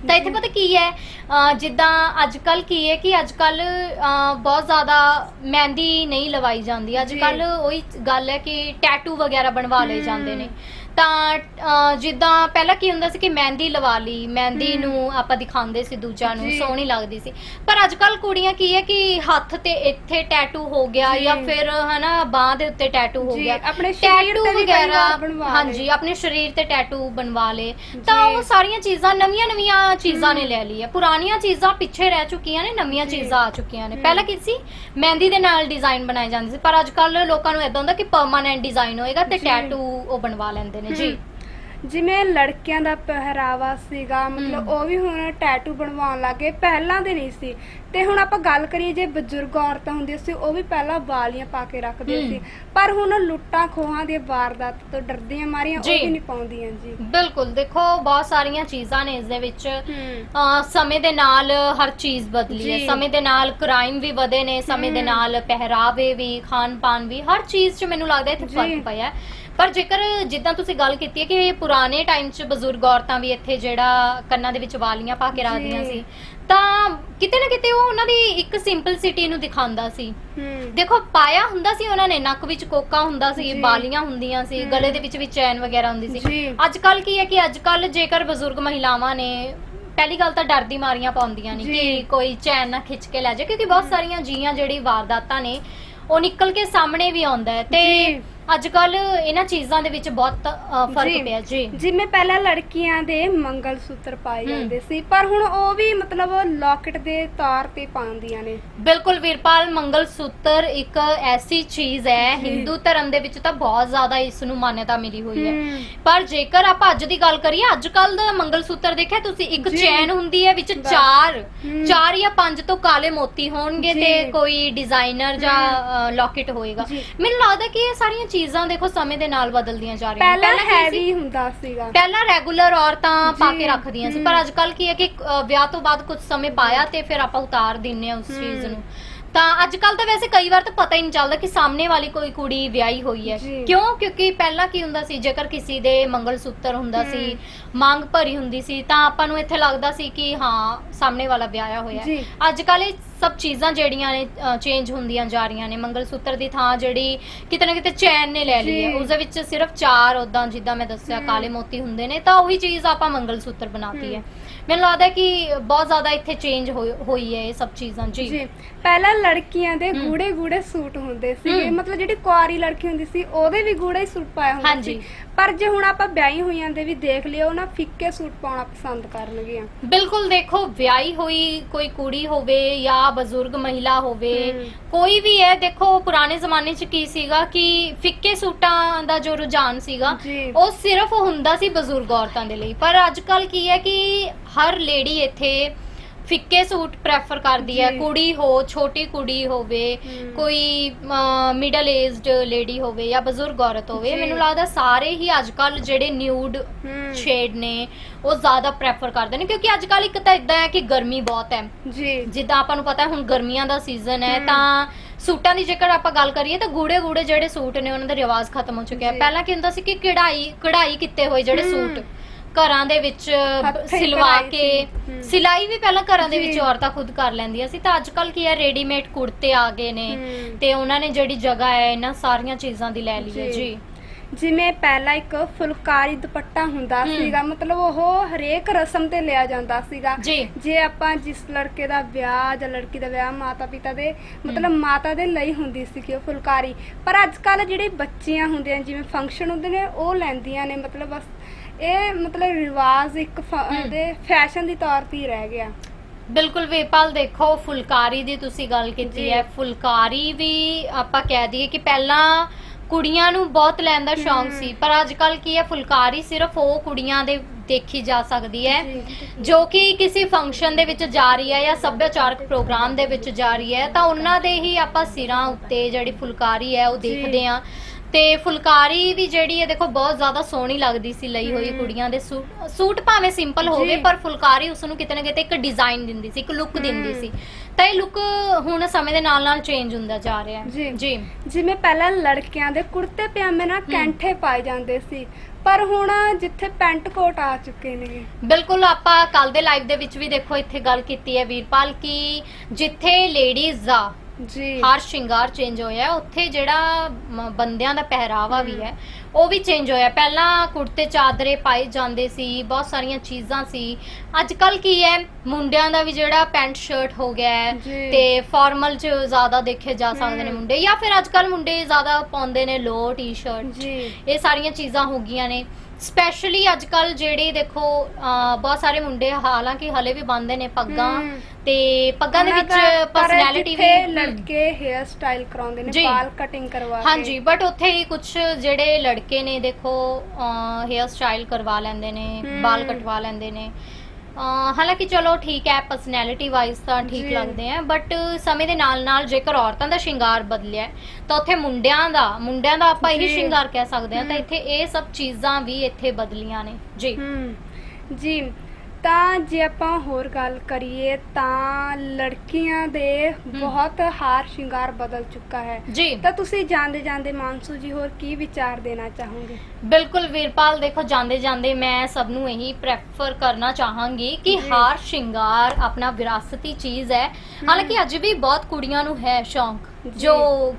B: ਤਾਂ ਇੱਥੇ। ਪਤਾ ਕੀ ਹੈ ਅ, ਜਿੱਦਾਂ ਅੱਜ ਕੱਲ ਕੀ ਹੈ ਕਿ ਅੱਜ ਕੱਲ ਬਹੁਤ ਜ਼ਿਆਦਾ ਮਹਿੰਦੀ ਨਹੀਂ ਲਵਾਈ ਜਾਂਦੀ ਅੱਜ
A: ਜੀ।
B: ਕੱਲ ਉਹੀ ਗੱਲ ਹੈ ਕਿ ਟੈਟੂ ਵਗੈਰਾ ਬਣਵਾ ਲਏ। ਜਾਂਦੇ ਨੇ ਤਾਂ ਜਿੱਦਾਂ ਪਹਿਲਾਂ ਕੀ ਹੁੰਦਾ ਸੀ ਕਿ ਮਹਿੰਦੀ ਲਵਾ ਲਈ ਮਹਿੰਦੀ। ਨੂੰ ਆਪਾਂ ਦਿਖਾਉਂਦੇ ਸੀ ਦੂਜਿਆਂ ਨੂੰ
A: ਜੀ।
B: ਸੋਹਣੀ ਲੱਗਦੀ ਸੀ ਪਰ ਅੱਜ ਕੱਲ ਕੁੜੀਆਂ ਕੀ ਹੈ ਕਿ ਹੱਥ ਤੇ ਇੱਥੇ ਟੈਟੂ ਹੋ ਗਿਆ
A: ਜੀ।
B: ਜਾਂ ਫਿਰ ਹਨਾ ਬਾਹ ਦੇ ਉੱਤੇ ਟੈਟੂ ਹੋ
A: ਜੀ,
B: ਗਿਆ
A: ਆਪਣੇ ਸਰੀਰ
B: ਟੈਟੂ
A: ਤੇ ਵੀ ਕਈ
B: ਵਗੈਰਾ
A: ਲਏ।
B: ਹਾਂਜੀ ਆਪਣੇ ਸਰੀਰ ਤੇ ਟੈਟੂ ਬਣਵਾ ਲਏ ਤਾਂ
A: ਜੀ।
B: ਉਹ ਸਾਰੀਆਂ ਚੀਜ਼ਾਂ ਨਵੀਆਂ ਨਵੀਆਂ ਚੀਜ਼ਾਂ ਨੇ। ਲੈ ਲਈ ਹੈ ਪੁਰਾਣੀਆਂ ਚੀਜ਼ਾਂ ਪਿੱਛੇ ਰਹਿ ਚੁੱਕੀਆਂ ਨੇ ਨਵੀਆਂ
A: ਜੀ।
B: ਚੀਜ਼ਾਂ ਆ ਚੁੱਕੀਆਂ ਨੇ
A: ਹਮ।
B: ਪਹਿਲਾਂ ਕੀ ਸੀ ਮਹਿੰਦੀ ਦੇ ਨਾਲ ਡਿਜ਼ਾਈਨ ਬਣਾਏ ਜਾਂਦੇ ਸੀ ਪਰ ਅੱਜ ਕੱਲ ਲੋਕਾਂ ਨੂੰ ਇਦਾਂ ਹੁੰਦਾ ਕਿ ਪਰਮਾਨੈਂਟ ਡਿਜ਼ਾਈਨ ਹੋਏਗਾ ਤੇ
A: ਜੀ।
B: ਟੈਟੂ ਉਹ ਬਣਵਾ ਲੈਂਦੇ ਨੇ ਜੀ।
A: ਜਿਵੇਂ ਲੜਕਿਆਂ ਦਾ ਪਹਿਰਾਵਾ ਸੀਗਾ ਮਤਲਬ। ਉਹ ਵੀ ਹੁਣ ਟੈਟੂ ਬਣਵਾਉਣ ਲੱਗੇ ਪਹਿਲਾਂ ਦੇ ਨਹੀਂ ਸੀ ਤੇ ਹੁਣ ਆਪਾਂ ਗੱਲ ਕਰੀਏ ਜੇ ਬਜ਼ੁਰਗ ਔਰਤਾਂ ਹੁੰਦੀਆਂ ਸੀ ਉਹ ਵੀ ਪਹਿਲਾਂ ਵਾਲੀਆਂ ਪਾ ਕੇ ਰੱਖਦੀਆਂ। ਸੀ ਪਰ ਹੁਣ ਲੁੱਟਾਂ ਖੋਹਾਂ ਦੀਆਂ ਵਾਰਦਾਤ ਤੋਂ ਡਰਦੀਆਂ ਮਾਰੀਆਂ ਉਹ
B: ਜੀ।
A: ਵੀ ਨਹੀਂ ਪਾਉਂਦੀਆਂ ਜੀ
B: ਬਿਲਕੁਲ ਦੇਖੋ ਬਹੁਤ ਸਾਰੀਆਂ ਚੀਜ਼ਾਂ ਨੇ ਇਸ ਦੇ ਵਿੱਚ
A: ਹੂੰ
B: ਅ, ਸਮੇਂ ਦੇ ਨਾਲ ਹਰ ਚੀਜ਼ ਬਦਲੀ ਹੈ
A: ਜੀ।
B: ਸਮੇਂ ਦੇ ਨਾਲ ਕ੍ਰਾਈਮ ਵੀ ਵਧੇ ਨੇ ਸਮੇਂ ਦੇ। ਨਾਲ ਪਹਿਰਾਵੇ ਵੀ ਖਾਣ ਪਾਨ ਵੀ ਹਰ ਚੀਜ਼ 'ਚ ਮੈਨੂੰ ਲੱਗਦਾ ਇੱਥੇ
A: ਜੀ।
B: ਫ਼ਰਕ ਪਿਆ ਹੈ। ਪਰ ਜੇਕਰ ਜਿੱਦਾਂ ਤੁਸੀਂ ਗੱਲ ਕੀਤੀ ਹੈ ਕਿ ਪੁਰਾਣੇ ਟਾਈਮ 'ਚ ਬਜ਼ੁਰਗ ਔਰਤਾਂ ਵੀ ਇੱਥੇ ਜਿਹੜਾ ਕੰਨਾਂ ਦੇ ਵਿੱਚ ਵਾਲੀਆਂ ਪਾ ਕੇ ਰੱਖਦੀਆਂ
A: ਜੀ।
B: ਸੀ ਤਾਂ ਕਿਤੇ ਨਾ ਕਿਤੇ ਉਹ ਉਹਨਾਂ ਦੀ ਇੱਕ ਸਿੰਪਲਸਿਟੀ ਨੂੰ ਦਿਖਾਉਂਦਾ ਸੀ
A: ਹੂੰ
B: ਦੇਖੋ ਪਾਇਆ ਹੁੰਦਾ ਸੀ ਉਹਨਾਂ ਨੇ ਨੱਕ ਵਿੱਚ ਕੋਕਾ ਹੁੰਦਾ ਸੀ
A: ਜੀ।
B: ਬਾਲੀਆਂ ਹੁੰਦੀਆਂ ਸੀ
A: ਹਮ।
B: ਗਲੇ ਦੇ ਵਿੱਚ ਵੀ ਚੈਨ ਵਗੈਰਾ ਹੁੰਦੀ ਸੀ
A: ਜੀ।
B: ਅੱਜ ਕੱਲ ਕੀ ਹੈ ਕਿ ਅੱਜ ਕੱਲ ਜੇਕਰ ਬਜ਼ੁਰਗ ਮਹਿਲਾਵਾਂ ਨੇ ਪਹਿਲੀ ਗੱਲ ਤਾਂ ਡਰਦੀ ਮਾਰੀਆਂ ਪਾਉਂਦੀਆਂ ਨਹੀਂ
A: ਜੀ।
B: ਕਿ ਕੋਈ ਚੈਨ ਨਾ ਖਿੱਚ ਕੇ ਲੈ ਜਾਏ ਕਿਉਂਕਿ ਬਹੁਤ ਸਾਰੀਆਂ ਜੀਆਂ ਜਿਹੜੀ ਵਾਰਦਾਤਾਂ ਨੇ ਉਹ ਨਿਕਲ ਕੇ ਸਾਹਮਣੇ ਵੀ ਆਉਂਦਾ ਹੈ ਤੇ
A: ਜੀ।
B: ਅੱਜ ਕੱਲ ਇਹਨਾਂ ਚੀਜ਼ਾਂ ਦੇ ਵਿੱਚ ਬਹੁਤ ਅ। ਫ਼ਰਕ ਪਿਆ ਜੀ
A: ਜਿਵੇਂ ਪਹਿਲਾਂ ਲੜਕੀਆਂ ਦੇ ਮੰਗਲ ਸੂਤਰ ਪਾਏ। ਜਾਂਦੇ ਸੀ ਪਰ ਹੁਣ ਉਹ ਵੀ ਮਤਲਬ ਲੋਕਟ ਦੇ ਤੌਰ ਤੇ ਪਾਉਂਦੀਆਂ ਨੇ
B: ਬਿਲਕੁਲ ਵੀਰਪਾਲ ਮੰਗਲ ਸੂਤਰ ਇੱਕ ਐਸੀ ਚੀਜ਼ ਹੈ
A: ਜੀ।
B: ਹਿੰਦੂ ਧਰਮ ਦੇ ਵਿੱਚ ਤਾਂ ਬਹੁਤ ਜ਼ਿਆਦਾ ਇਸ ਨੂੰ ਮਾਨਤਾ ਮਿਲੀ ਹੋਈ ਹੈ। ਪਰ ਜੇਕਰ ਆਪਾਂ ਅੱਜ ਦੀ ਗੱਲ ਕਰੀਏ ਅੱਜ ਕੱਲ ਦਾ ਮੰਗਲ ਸੂਤਰ ਦੇਖਿਆ ਤੁਸੀਂ ਇੱਕ
A: ਜੀ।
B: ਚੈਨ ਹੁੰਦੀ ਹੈ ਵਿੱਚ
A: ਬਸ।
B: ਚਾਰ। ਚਾਰ ਜਾਂ ਪੰਜ ਤੋਂ ਕਾਲੇ ਮੋਤੀ ਹੋਣਗੇ
A: ਜੀ।
B: ਤੇ ਕੋਈ ਡਿਜ਼ਾਈਨਰ ਜਾਂ ਲੋਕਟ ਹੋਏਗਾ
A: ਜੀ।
B: ਮੈਨੂੰ ਲੱਗਦਾ ਕਿ ਇਹ ਸਾਰੀਆਂ ਚੀਜ਼ਾਂ ਦੇਖੋ ਸਮੇਂ ਦੇ ਨਾਲ ਬਦਲਦੀਆਂ ਜਾ ਰਹੀਆਂ
A: ਪਹਿਲਾਂ
B: ਕੀ ਸੀ?
A: ਹੈਵੀ ਹੁੰਦਾ ਸੀਗਾ
B: ਪਹਿਲਾਂ ਰੈਗੂਲਰ ਔਰਤਾਂ ਪਾ
A: ਜੀ,
B: ਕੇ ਰੱਖਦੀਆਂ ਸੀ
A: ਹਮ।
B: ਪਰ ਅੱਜ ਕੱਲ ਕੀ ਹੈ ਕਿ ਅ, ਵਿਆਹ ਤੋਂ ਬਾਅਦ ਕੁਝ ਸਮੇਂ ਪਾਇਆ ਤੇ ਫਿਰ ਆਪਾਂ ਉਤਾਰ ਦਿੰਨੇ ਆ ਉਸ
A: ਹਮ।
B: ਚੀਜ਼ ਨੂੰ ਤਾਂ ਅੱਜ ਕੱਲ ਤਾਂ ਵੈਸੇ ਕਈ ਵਾਰ ਤਾਂ ਪਤਾ ਹੀ ਨਹੀਂ ਚੱਲਦਾ ਕਿ ਸਾਹਮਣੇ ਵਾਲੀ ਕੋਈ ਕੁੜੀ ਵਿਆਹੀ ਹੋਈ ਹੈ
A: ਜੀ।
B: ਕਿਉਂ ਕਿਉਂਕਿ ਪਹਿਲਾਂ ਕੀ ਹੁੰਦਾ ਸੀ ਜੇਕਰ ਕਿਸੇ ਦੇ ਮੰਗਲ ਸੂਤਰ ਹੁੰਦਾ ਸੀ ਮੰਗ ਭਰੀ ਹੁੰਦੀ ਸੀ ਤਾਂ ਆਪਾਂ ਨੂੰ ਇੱਥੇ ਲੱਗਦਾ ਸੀ ਕਿ ਹਾਂ ਸਾਹਮਣੇ ਵਾਲਾ ਵਿਆਹਿਆ ਹੋਇਆ ਹੈ
A: ਜੀ।
B: ਅੱਜ ਕੱਲ ਇਹ ਸਭ ਚੀਜ਼ਾਂ ਜਿਹੜੀਆਂ ਨੇ ਚੇਂਜ ਹੁੰਦੀਆਂ ਜਾ ਰਹੀਆਂ ਨੇ ਮੰਗਲ ਸੂਤਰ ਦੀ ਥਾਂ ਜਿਹੜੀ ਕਿਤੇ ਨਾ ਕਿਤੇ ਚੈਨ ਨੇ ਲੈ ਲਈ ਹੈ। ਉਸ ਦੇ ਵਿੱਚ ਸਿਰਫ ਚਾਰ ਉਦਾਂ ਜਿੱਦਾਂ ਮੈਂ ਦੱਸਿਆ। ਕਾਲੇ ਮੋਤੀ ਹੁੰਦੇ ਨੇ ਤਾਂ ਉਹੀ ਚੀਜ਼ ਆਪਾਂ ਮੰਗਲ ਸੂਤਰ ਬਣਾਤੀ ਹੈ। ਮੈਨੂੰ ਲੱਗਦਾ ਕਿ ਬਹੁਤ ਜ਼ਿਆਦਾ ਇੱਥੇ ਚੇਂਜ ਹੋਈ ਹੈ ਇਹ ਸਭ ਚੀਜ਼ਾਂ ਜੀ
A: ਪਹਿਲਾਂ ਲੜਕੀਆਂ ਦੇ। ਗੂੜੇ ਗੂੜੇ ਸੂਟ ਹੁੰਦੇ
B: ਹਮ।
A: ਮਤਲਬ ਜਿਹੜੀ ਕੁਆਰੀ ਲੜਕੀ ਹੁੰਦੀ ਸੀ ਉਹਦੇ ਵੀ ਗੂੜਾ ਹੀ ਸੂਟ ਪਾਇਆ ਹੁੰਦਾ
B: ਹਾਂਜੀ।
A: ਸੀ ਪਰ ਜੇ ਹੁਣ ਆਪਾਂ ਵਿਆਹੀ ਹੋਈਆਂ ਦੇ ਵੀ ਦੇਖ ਲਿਓ ਨਾ ਫਿੱਕੇ ਸੂਟ ਪਾਉਣਾ ਪਸੰਦ ਕਰਨਗੀਆਂ
B: ਬਿਲਕੁਲ ਦੇਖੋ ਵਿਆਹੀ ਹੋਈ ਕੋਈ ਕੁੜੀ ਹੋਵੇ ਜਾਂ ਬਜ਼ੁਰਗ ਮਹਿਲਾ ਹੋਵੇ। ਕੋਈ ਵੀ ਹੈ ਦੇਖੋ ਪੁਰਾਣੇ ਜ਼ਮਾਨੇ 'ਚ ਕੀ ਸੀਗਾ ਕਿ ਫਿੱਕੇ ਸੂਟਾਂ ਦਾ ਜੋ ਰੁਝਾਨ ਸੀਗਾ
A: ਜੀ।
B: ਉਹ ਸਿਰਫ ਹੁੰਦਾ ਸੀ ਬਜ਼ੁਰਗ ਔਰਤਾਂ ਦੇ ਲਈ ਪਰ ਅੱਜ ਕੱਲ ਕੀ ਹੈ ਕਿ ਹਰ ਲੇਡੀ ਇੱਥੇ ਫਿੱਕੇ ਸੂਟ ਪ੍ਰੈਫਰ ਕਰਦੀ ਹੈ
A: ਜੀ।
B: ਕੁੜੀ ਹੋ ਛੋਟੀ ਕੁੜੀ ਹੋਵੇ
A: ਹਮ।
B: ਕੋਈ ਮਿਡਲ ਏਜਡ ਲੇਡੀ ਹੋਵੇ ਜਾਂ ਬਜ਼ੁਰਗ ਔਰਤ ਹੋਵੇ
A: ਜੀ।
B: ਮੈਨੂੰ ਲੱਗਦਾ ਸਾਰੇ ਹੀ ਅੱਜ ਕੱਲ ਜਿਹੜੇ ਨਿਊਡ
A: ਹਮ।
B: ਸ਼ੇਡ ਨੇ ਉਹ ਜ਼ਿਆਦਾ ਪ੍ਰੈਫਰ ਕਰਦੇ ਨੇ ਕਿਉਂਕਿ ਅੱਜ ਕੱਲ ਇੱਕ ਤਾਂ ਇਦਾਂ ਹੈ ਕਿ ਗਰਮੀ ਬਹੁਤ ਹੈ
A: ਜੀ
B: ਜਿੱਦਾਂ ਆਪਾਂ ਨੂੰ ਪਤਾ ਹੈ ਹੁਣ ਗਰਮੀਆਂ ਦਾ ਸੀਜ਼ਨ ਹੈ
A: ਹਮ।
B: ਤਾਂ ਸੂਟਾਂ ਦੀ ਜੇਕਰ ਆਪਾਂ ਗੱਲ ਕਰੀਏ ਤਾਂ ਗੂੜੇ ਗੂੜੇ ਜਿਹੜੇ ਸੂਟ ਨੇ ਉਹਨਾਂ ਦਾ ਰਿਵਾਜ ਖਤਮ ਹੋ ਚੁੱਕਿਆ ਹੈ
A: ਜੀ।
B: ਪਹਿਲਾਂ ਕੀ ਹੁੰਦਾ ਸੀ ਕਿ ਕਢਾਈ ਕਢਾਈ ਕੀਤੇ ਹੋਏ ਜਿਹੜੇ
A: ਹਮ।
B: ਸੂਟ ਘਰਾਂ ਦੇ ਵਿੱਚ
A: ਹੱਥੀਂ
B: ਸਿਲਵਾ
A: ਕਢਾਈ
B: ਕੇ
A: ਸੀ। ਹਮ।
B: ਸਿਲਾਈ ਵੀ ਪਹਿਲਾਂ ਘਰਾਂ ਦੇ
A: ਜੀ।
B: ਵਿੱਚ ਔਰਤਾਂ ਖੁਦ ਕਰ ਲੈਂਦੀਆਂ ਸੀ ਤਾਂ ਅੱਜ ਕੱਲ ਕੀ ਹੈ ਰੈਡੀਮੇਡ ਕੁੜਤੇ ਆ ਗਏ ਨੇ
A: ਹਮ।
B: ਤੇ ਉਹਨਾਂ ਨੇ ਜਿਹੜੀ ਜਗ੍ਹਾ ਹੈ ਇਹਨਾਂ ਸਾਰੀਆਂ ਚੀਜ਼ਾਂ ਦੀ ਲੈ ਲਈ ਹੈ
A: ਜੀ।
B: ਜੀ
A: ਜਿਵੇਂ ਪਹਿਲਾਂ ਇੱਕ ਫੁਲਕਾਰੀ ਦੁਪੱਟਾ ਹੁੰਦਾ
B: ਹਮ।
A: ਸੀਗਾ ਮਤਲਬ ਉਹ ਹਰੇਕ ਰਸਮ ਤੇ ਲਿਆ ਜਾਂਦਾ ਸੀਗਾ
B: ਜੀ
A: ਜੇ ਆਪਾਂ ਜਿਸ ਲੜਕੇ ਦਾ ਵਿਆਹ ਜਾਂ ਲੜਕੀ ਦਾ ਵਿਆਹ ਮਾਤਾ ਪਿਤਾ ਦੇ ਮਤਲਬ ਮਾਤਾ ਦੇ ਲਈ ਹੁੰਦੀ ਸੀ ਕਿ ਉਹ ਫੁਲਕਾਰੀ ਪਰ ਅੱਜ ਕੱਲ ਜਿਹੜੇ ਬੱਚੀਆਂ ਹੁੰਦੀਆਂ ਜਿਵੇਂ ਫੰਕਸ਼ਨ ਹੁੰਦੇ ਨੇ ਉਹ ਲੈਂਦੀਆਂ ਨੇ ਮਤਲਬ ਬਸ ਇਹ ਮਤਲਬ ਰਿਵਾਜ ਇੱਕ
B: ਹਮ।
A: ਦੇ ਫੈਸ਼ਨ ਦੀ ਤੌਰ ਤੇ ਹੀ ਰਹਿ ਗਿਆ
B: ਬਿਲਕੁਲ ਵੀਰਪਾਲ ਦੇਖੋ ਫੁਲਕਾਰੀ ਦੀ ਤੁਸੀਂ ਗੱਲ ਕੀਤੀ
A: ਜੀ।
B: ਹੈ ਫੁਲਕਾਰੀ ਵੀ ਆਪਾਂ ਕਹਿ ਦਈਏ ਕਿ ਪਹਿਲਾਂ ਕੁੜੀਆਂ ਨੂੰ ਬਹੁਤ ਲੈਣ ਦਾ ਸ਼ੌਂਕ। ਸੀ ਪਰ ਅੱਜ ਕੱਲ ਕੀ ਹੈ ਫੁਲਕਾਰੀ ਸਿਰਫ ਉਹ ਕੁੜੀਆਂ ਦੇ ਦੇਖੀ ਜਾ ਸਕਦੀ ਹੈ
A: ਜੀ।
B: ਕਿ ਕਿਸੇ ਫੰਕਸ਼ਨ ਦੇ ਵਿੱਚ ਜਾ ਰਹੀ ਹੈ ਜਾਂ ਸੱਭਿਆਚਾਰਕ ਪ੍ਰੋਗਰਾਮ ਦੇ ਵਿੱਚ ਜਾ ਰਹੀ ਹੈ ਤਾਂ ਉਹਨਾਂ ਦੇ ਹੀ ਆਪਾਂ ਸਿਰਾਂ ਉੱਤੇ ਜਿਹੜੀ ਫੁਲਕਾਰੀ ਹੈ ਉਹ। ਦੇਖਦੇ ਹਾਂ ਤੇ ਫੁਲਕਾਰੀ ਵੀ ਜਿਹੜੀ ਹੈ ਦੇਖੋ ਬਹੁਤ ਜ਼ਿਆਦਾ ਸੋਹਣੀ ਲੱਗਦੀ ਸੀ ਲਈ ਹੋਈ। ਕੁੜੀਆਂ ਦੇ ਸੂਟ ਸੂਟ ਭਾਵੇਂ ਸਿੰਪਲ ਹੋਵੇ। ਪਰ ਫੁਲਕਾਰੀ ਉਸ ਨੂੰ ਕਿਤੇ ਨਾ ਕਿਤੇ ਇੱਕ ਡਿਜ਼ਾਈਨ ਦਿੰਦੀ ਸੀ ਇੱਕ ਲੁੱਕ ਦਿੰਦੀ। ਸੀ ਤਾਂ ਇਹ ਲੁੱਕ ਹੁਣ ਸਮੇਂ ਦੇ ਨਾਲ ਨਾਲ ਚੇਂਜ ਹੁੰਦਾ ਜਾ ਰਿਹਾ
A: ਜੀ।
B: ਜੀ।
A: ਜਿਵੇਂ ਪਹਿਲਾਂ ਲੜਕਿਆਂ ਦੇ ਕੁੜਤੇ ਪਜਾਮੇ ਨਾਲ ਕੈਂਠੇ ਪਾਏ ਜਾਂਦੇ ਸੀ ਪਰ ਹੁਣ ਜਿੱਥੇ ਪੈਂਟ ਕੋਟ ਆ ਚੁੱਕੇ ਨੇ।
B: ਬਿਲਕੁਲ ਆਪਾਂ ਕੱਲ ਦੇ ਲਾਈਵ ਦੇ ਵਿੱਚ ਵੀ ਦੇਖੋ ਇੱਥੇ ਗੱਲ ਕੀਤੀ ਹੈ ਵੀਰਪਾਲ ਕਿ ਜਿੱਥੇ ਲੇਡੀਜ਼ ਦਾ
A: ਜੀ।
B: ਹਾਰ ਸ਼ਿੰਗਾਰ ਚੇਂਜ ਹੋਇਆ ਹੈ, ਉੱਥੇ ਜਿਹੜਾ ਮ- ਬੰਦਿਆਂ ਦਾ ਪਹਿਰਾਵਾ ਵੀ ਹੈ ਉਹ ਵੀ ਚੇਂਜ ਹੋਇਆ। ਪਹਿਲਾਂ ਕੁੜਤੇ ਚਾਦਰੇ ਪਾਏ ਜਾਂਦੇ ਸੀ ਬਹੁਤ ਸਾਰੀਆਂ ਚੀਜ਼ਾਂ ਸੀ। ਅੱਜ ਕੱਲ ਕੀ ਹੈ ਮੁੰਡਿਆਂ ਦਾ ਵੀ ਜਿਹੜਾ ਪੈਂਟ ਸ਼ਰਟ ਹੋ ਗਿਆ ਹੈ
A: ਜੀ।
B: ਤੇ ਫਾਰਮਲ ਚ ਜ਼ਿਆਦਾ ਦੇਖੇ ਜਾ ਸਕਦੇ ਨੇ
A: ਹਮ।
B: ਮੁੰਡੇ ਜਾਂ ਫਿਰ ਅੱਜ ਕੱਲ ਮੁੰਡੇ ਜ਼ਿਆਦਾ ਪਾਉਂਦੇ ਨੇ ਲੋ ਟੀ-ਸ਼ਰਟ
A: ਜੀ।
B: ਇਹ ਸਾਰੀਆਂ ਚੀਜ਼ਾਂ ਹੋ ਗਈਆਂ ਨੇ। ਸਪੈਸ਼ਲੀ ਅੱਜ ਕੱਲ ਜਿਹੜੇ ਦੇਖੋ ਅਹ, ਬਹੁਤ ਸਾਰੇ ਮੁੰਡੇ ਹਾਲਾਂਕਿ ਹਲੇ ਵੀ ਬੰਨਦੇ ਨੇ ਪੱਗਾਂ
A: ਹਮ।
B: ਤੇ ਪੱਗਾਂ ਦੇ
A: ਉਹਨਾਂ
B: ਵਿੱਚ
A: ਦਾ- ਪਰ
B: ਪਰਸਨੈਲਿਟੀ ਵੀ
A: ਜਿੱਥੇ। ਲੜਕੇ ਹੇਅਰ ਸਟਾਈਲ ਕਰਾਉਂਦੇ ਨੇ
B: ਜੀ।
A: ਵਾਲ ਕਟਿੰਗ ਕਰਵਾ ਕੇ
B: ਹਾਂਜੀ ਬਟ ਉੱਥੇ ਹੀ ਕੁਝ ਜਿਹੜੇ ਲੜਕੇ ਨੇ ਦੇਖੋ ਹੇਅਰ ਸਟਾਈਲ ਕਰਵਾ ਲੈਂਦੇ ਨੇ
A: ਹਮ।
B: ਵਾਲ ਕਟਵਾ ਲੈਂਦੇ ਨੇ ਅਹ, ਹਾਲਾਂਕਿ ਚਲੋ ਠੀਕ ਹੈ ਪਰਸਨੈਲਿਟੀ ਵਾਈਜ਼ ਤਾਂ ਠੀਕ
A: ਜੀ।
B: ਲੱਗਦੇ ਆ ਬਟ ਸਮੇਂ ਦੇ ਨਾਲ ਨਾਲ ਜੇਕਰ ਔਰਤਾਂ ਦਾ ਸ਼ਿੰਗਾਰ ਬਦਲਿਆ ਹੈ, ਤਾਂ ਉੱਥੇ ਮੁੰਡਿਆਂ ਦਾ ਮੁੰਡਿਆਂ ਦਾ ਆਪਾਂ ਇਹੀ
A: ਜੀ।
B: ਸ਼ਿੰਗਾਰ ਕਹਿ ਸਕਦੇ ਹਾਂ ਤਾਂ
A: ਹਮ।
B: ਇੱਥੇ ਇਹ ਸਭ ਚੀਜ਼ਾਂ ਵੀ ਇੱਥੇ ਬਦਲੀਆਂ ਨੇ ਜੀ
A: ਹਮ ਜੀ ਤਾਂ ਜੇ ਆਪਾਂ ਹੋਰ ਗੱਲ ਕਰੀਏ ਤਾਂ ਲੜਕੀਆਂ ਦੇ ਬਹੁਤ ਹਾਰ ਸ਼ਿੰਗਾਰ ਬਦਲ ਚੁੱਕਾ ਹੈ।
B: ਜੀ।
A: ਤਾਂ ਤੁਸੀਂ ਜਾਂਦੇ ਜਾਂਦੇ ਮਾਨਸੂ ਜੀ ਹੋਰ ਕੀ ਵਿਚਾਰ ਦੇਣਾ ਚਾਹੋਗੇ?
B: ਬਿਲਕੁਲ ਵੀਰਪਾਲ ਦੇਖੋ ਜਾਂਦੇ ਜਾਂਦੇ ਮੈਂ ਸਭ ਨੂੰ ਇਹੀ ਪ੍ਰੈਫਰ ਕਰਨਾ ਚਾਹਾਂਗੀ ਕਿ। ਹਾਰ ਸ਼ਿੰਗਾਰ ਆਪਣਾ ਵਿਰਾਸਤੀ ਚੀਜ਼ ਹੈ। ਹਾਲਾਂਕਿ ਅੱਜ ਵੀ ਬਹੁਤ ਕੁੜੀਆਂ ਨੂੰ ਹੈ ਸ਼ੌਂਕ।
A: ਜੀ।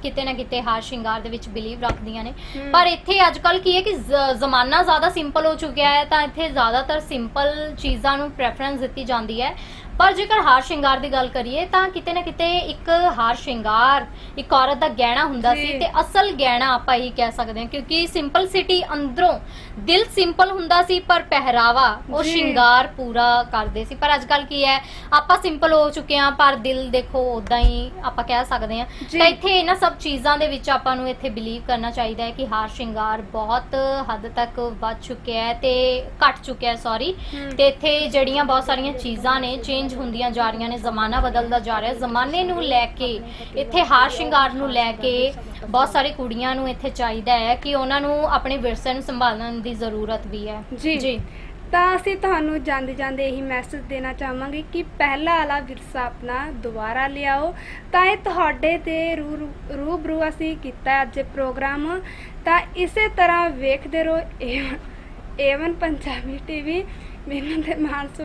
B: ਕਿਤੇ ਨਾ ਕਿਤੇ ਹਾਰ ਸ਼ਿੰਗਾਰ ਦੇ ਵਿੱਚ ਬਿਲੀਵ ਰੱਖਦੀਆਂ ਨੇ। ਪਰ ਇੱਥੇ ਅੱਜ ਕੱਲ ਕੀ ਹੈ ਕਿ ਜ਼ਮਾਨਾ ਜ਼ਿਆਦਾ ਸਿੰਪਲ ਹੋ ਚੁੱਕਿਆ ਹੈ ਤਾਂ ਇੱਥੇ ਜ਼ਿਆਦਾਤਰ ਸਿੰਪਲ ਚੀਜ਼ਾਂ ਨੂੰ ਪ੍ਰੈਫਰੈਂਸ ਦਿੱਤੀ ਜਾਂਦੀ ਹੈ ਪਰ ਜੇਕਰ ਹਾਰ ਸ਼ਿੰਗਾਰ ਦੀ ਗੱਲ ਕਰੀਏ ਤਾਂ ਕਿਤੇ ਨਾ ਕਿਤੇ ਇੱਕ ਹਾਰ ਸ਼ਿੰਗਾਰ ਇੱਕ ਔਰਤ ਦਾ ਗਹਿਣਾ ਹੁੰਦਾ ਸੀ। ਤੇ ਅਸਲ ਗਹਿਣਾ ਆਪਾਂ ਇਹੀ ਕਹਿ ਸਕਦੇ ਹਾਂ ਕਿਉਂਕਿ ਸਿੰਪਲ ਸਿਟੀ ਅੰਦਰੋਂ ਦਿਲ ਸਿੰਪਲ ਹੁੰਦਾ ਸੀ ਪਰ ਪਹਿਰਾਵਾ ਉਹ। ਸ਼ਿੰਗਾਰ ਪੂਰਾ ਕਰਦੇ ਸੀ ਪਰ ਅੱਜ ਕੱਲ ਕੀ ਹੈ ਆਪਾਂ ਸਿੰਪਲ ਹੋ ਚੁੱਕੇ ਹਾਂ ਪਰ ਦਿਲ ਦੇਖੋ ਉਦਾਂ ਹੀ ਆਪਾਂ ਕਹਿ ਸਕਦੇ ਹਾਂ। ਤਾਂ ਇੱਥੇ ਇਹਨਾਂ ਸਭ ਚੀਜ਼ਾਂ ਦੇ ਵਿੱਚ ਆਪਾਂ ਨੂੰ ਇੱਥੇ ਬਿਲੀਵ ਕਰਨਾ ਚਾਹੀਦਾ ਹੈ ਕਿ ਹਾਰ ਸ਼ਿੰਗਾਰ ਬਹੁਤ ਹੱਦ ਤੱਕ ਵੱਧ ਚੁੱਕਿਆ ਹੈ ਤੇ ਘਟ ਚੁੱਕਿਆ ਹੈ ਸੌਰੀ। ਤੇ ਇੱਥੇ ਜਿਹੜੀਆਂ ਬਹੁਤ ਸਾਰੀਆਂ ਚੀਜ਼ਾਂ ਨੇ ਚੇਂਜ ਹੁੰਦੀਆਂ ਜਾ ਰਹੀਆਂ ਨੇ ਜ਼ਮਾਨਾ ਬਦਲਦਾ ਜਾ ਰਿਹਾ। ਜ਼ਮਾਨੇ ਨੂੰ ਲੈ ਕੇ ਇੱਥੇ ਹਾਰ ਸ਼ਿੰਗਾਰ ਨੂੰ ਲੈ ਕੇ ਬਹੁਤ ਸਾਰੀ ਕੁੜੀਆਂ ਨੂੰ ਇੱਥੇ ਚਾਹੀਦਾ ਹੈ ਕਿ ਉਹਨਾਂ ਨੂੰ ਆਪਣੇ ਵਿਰਸੇ ਨੂੰ ਸੰਭਾਲਣ ਦੀ ਜ਼ਰੂਰ ਵੀ ਹੈ।
A: ਜੀ।
B: ਜੀ।
A: ਤਾਂ ਅਸੀਂ ਤੁਹਾਨੂੰ ਜਾਂਦੇ ਜਾਂਦੇ ਇਹੀ ਮੈਸੇਜ ਦੇਣਾ ਚਾਹਾਂਗੇ ਕਿ ਪਹਿਲਾ ਵਾਲਾ ਵਿਰਸਾ ਆਪਣਾ ਦੁਬਾਰਾ ਲਿਆਓ। ਤਾਂ ਇਹ ਤੁਹਾਡੇ ਤੇ ਰੂ ਰੂਬਰੂ ਅਸੀਂ ਕੀਤਾ ਅੱਜ ਪ੍ਰੋਗਰਾਮ। ਤਾਂ ਇਸੇ ਤਰ੍ਹਾਂ ਵੇਖਦੇ ਰਹੋ ਏਵਨ ਪੰਜਾਬੀ ਟੀਵੀ। ਮੈਨੂੰ ਤੇ ਮਾਨਸੂ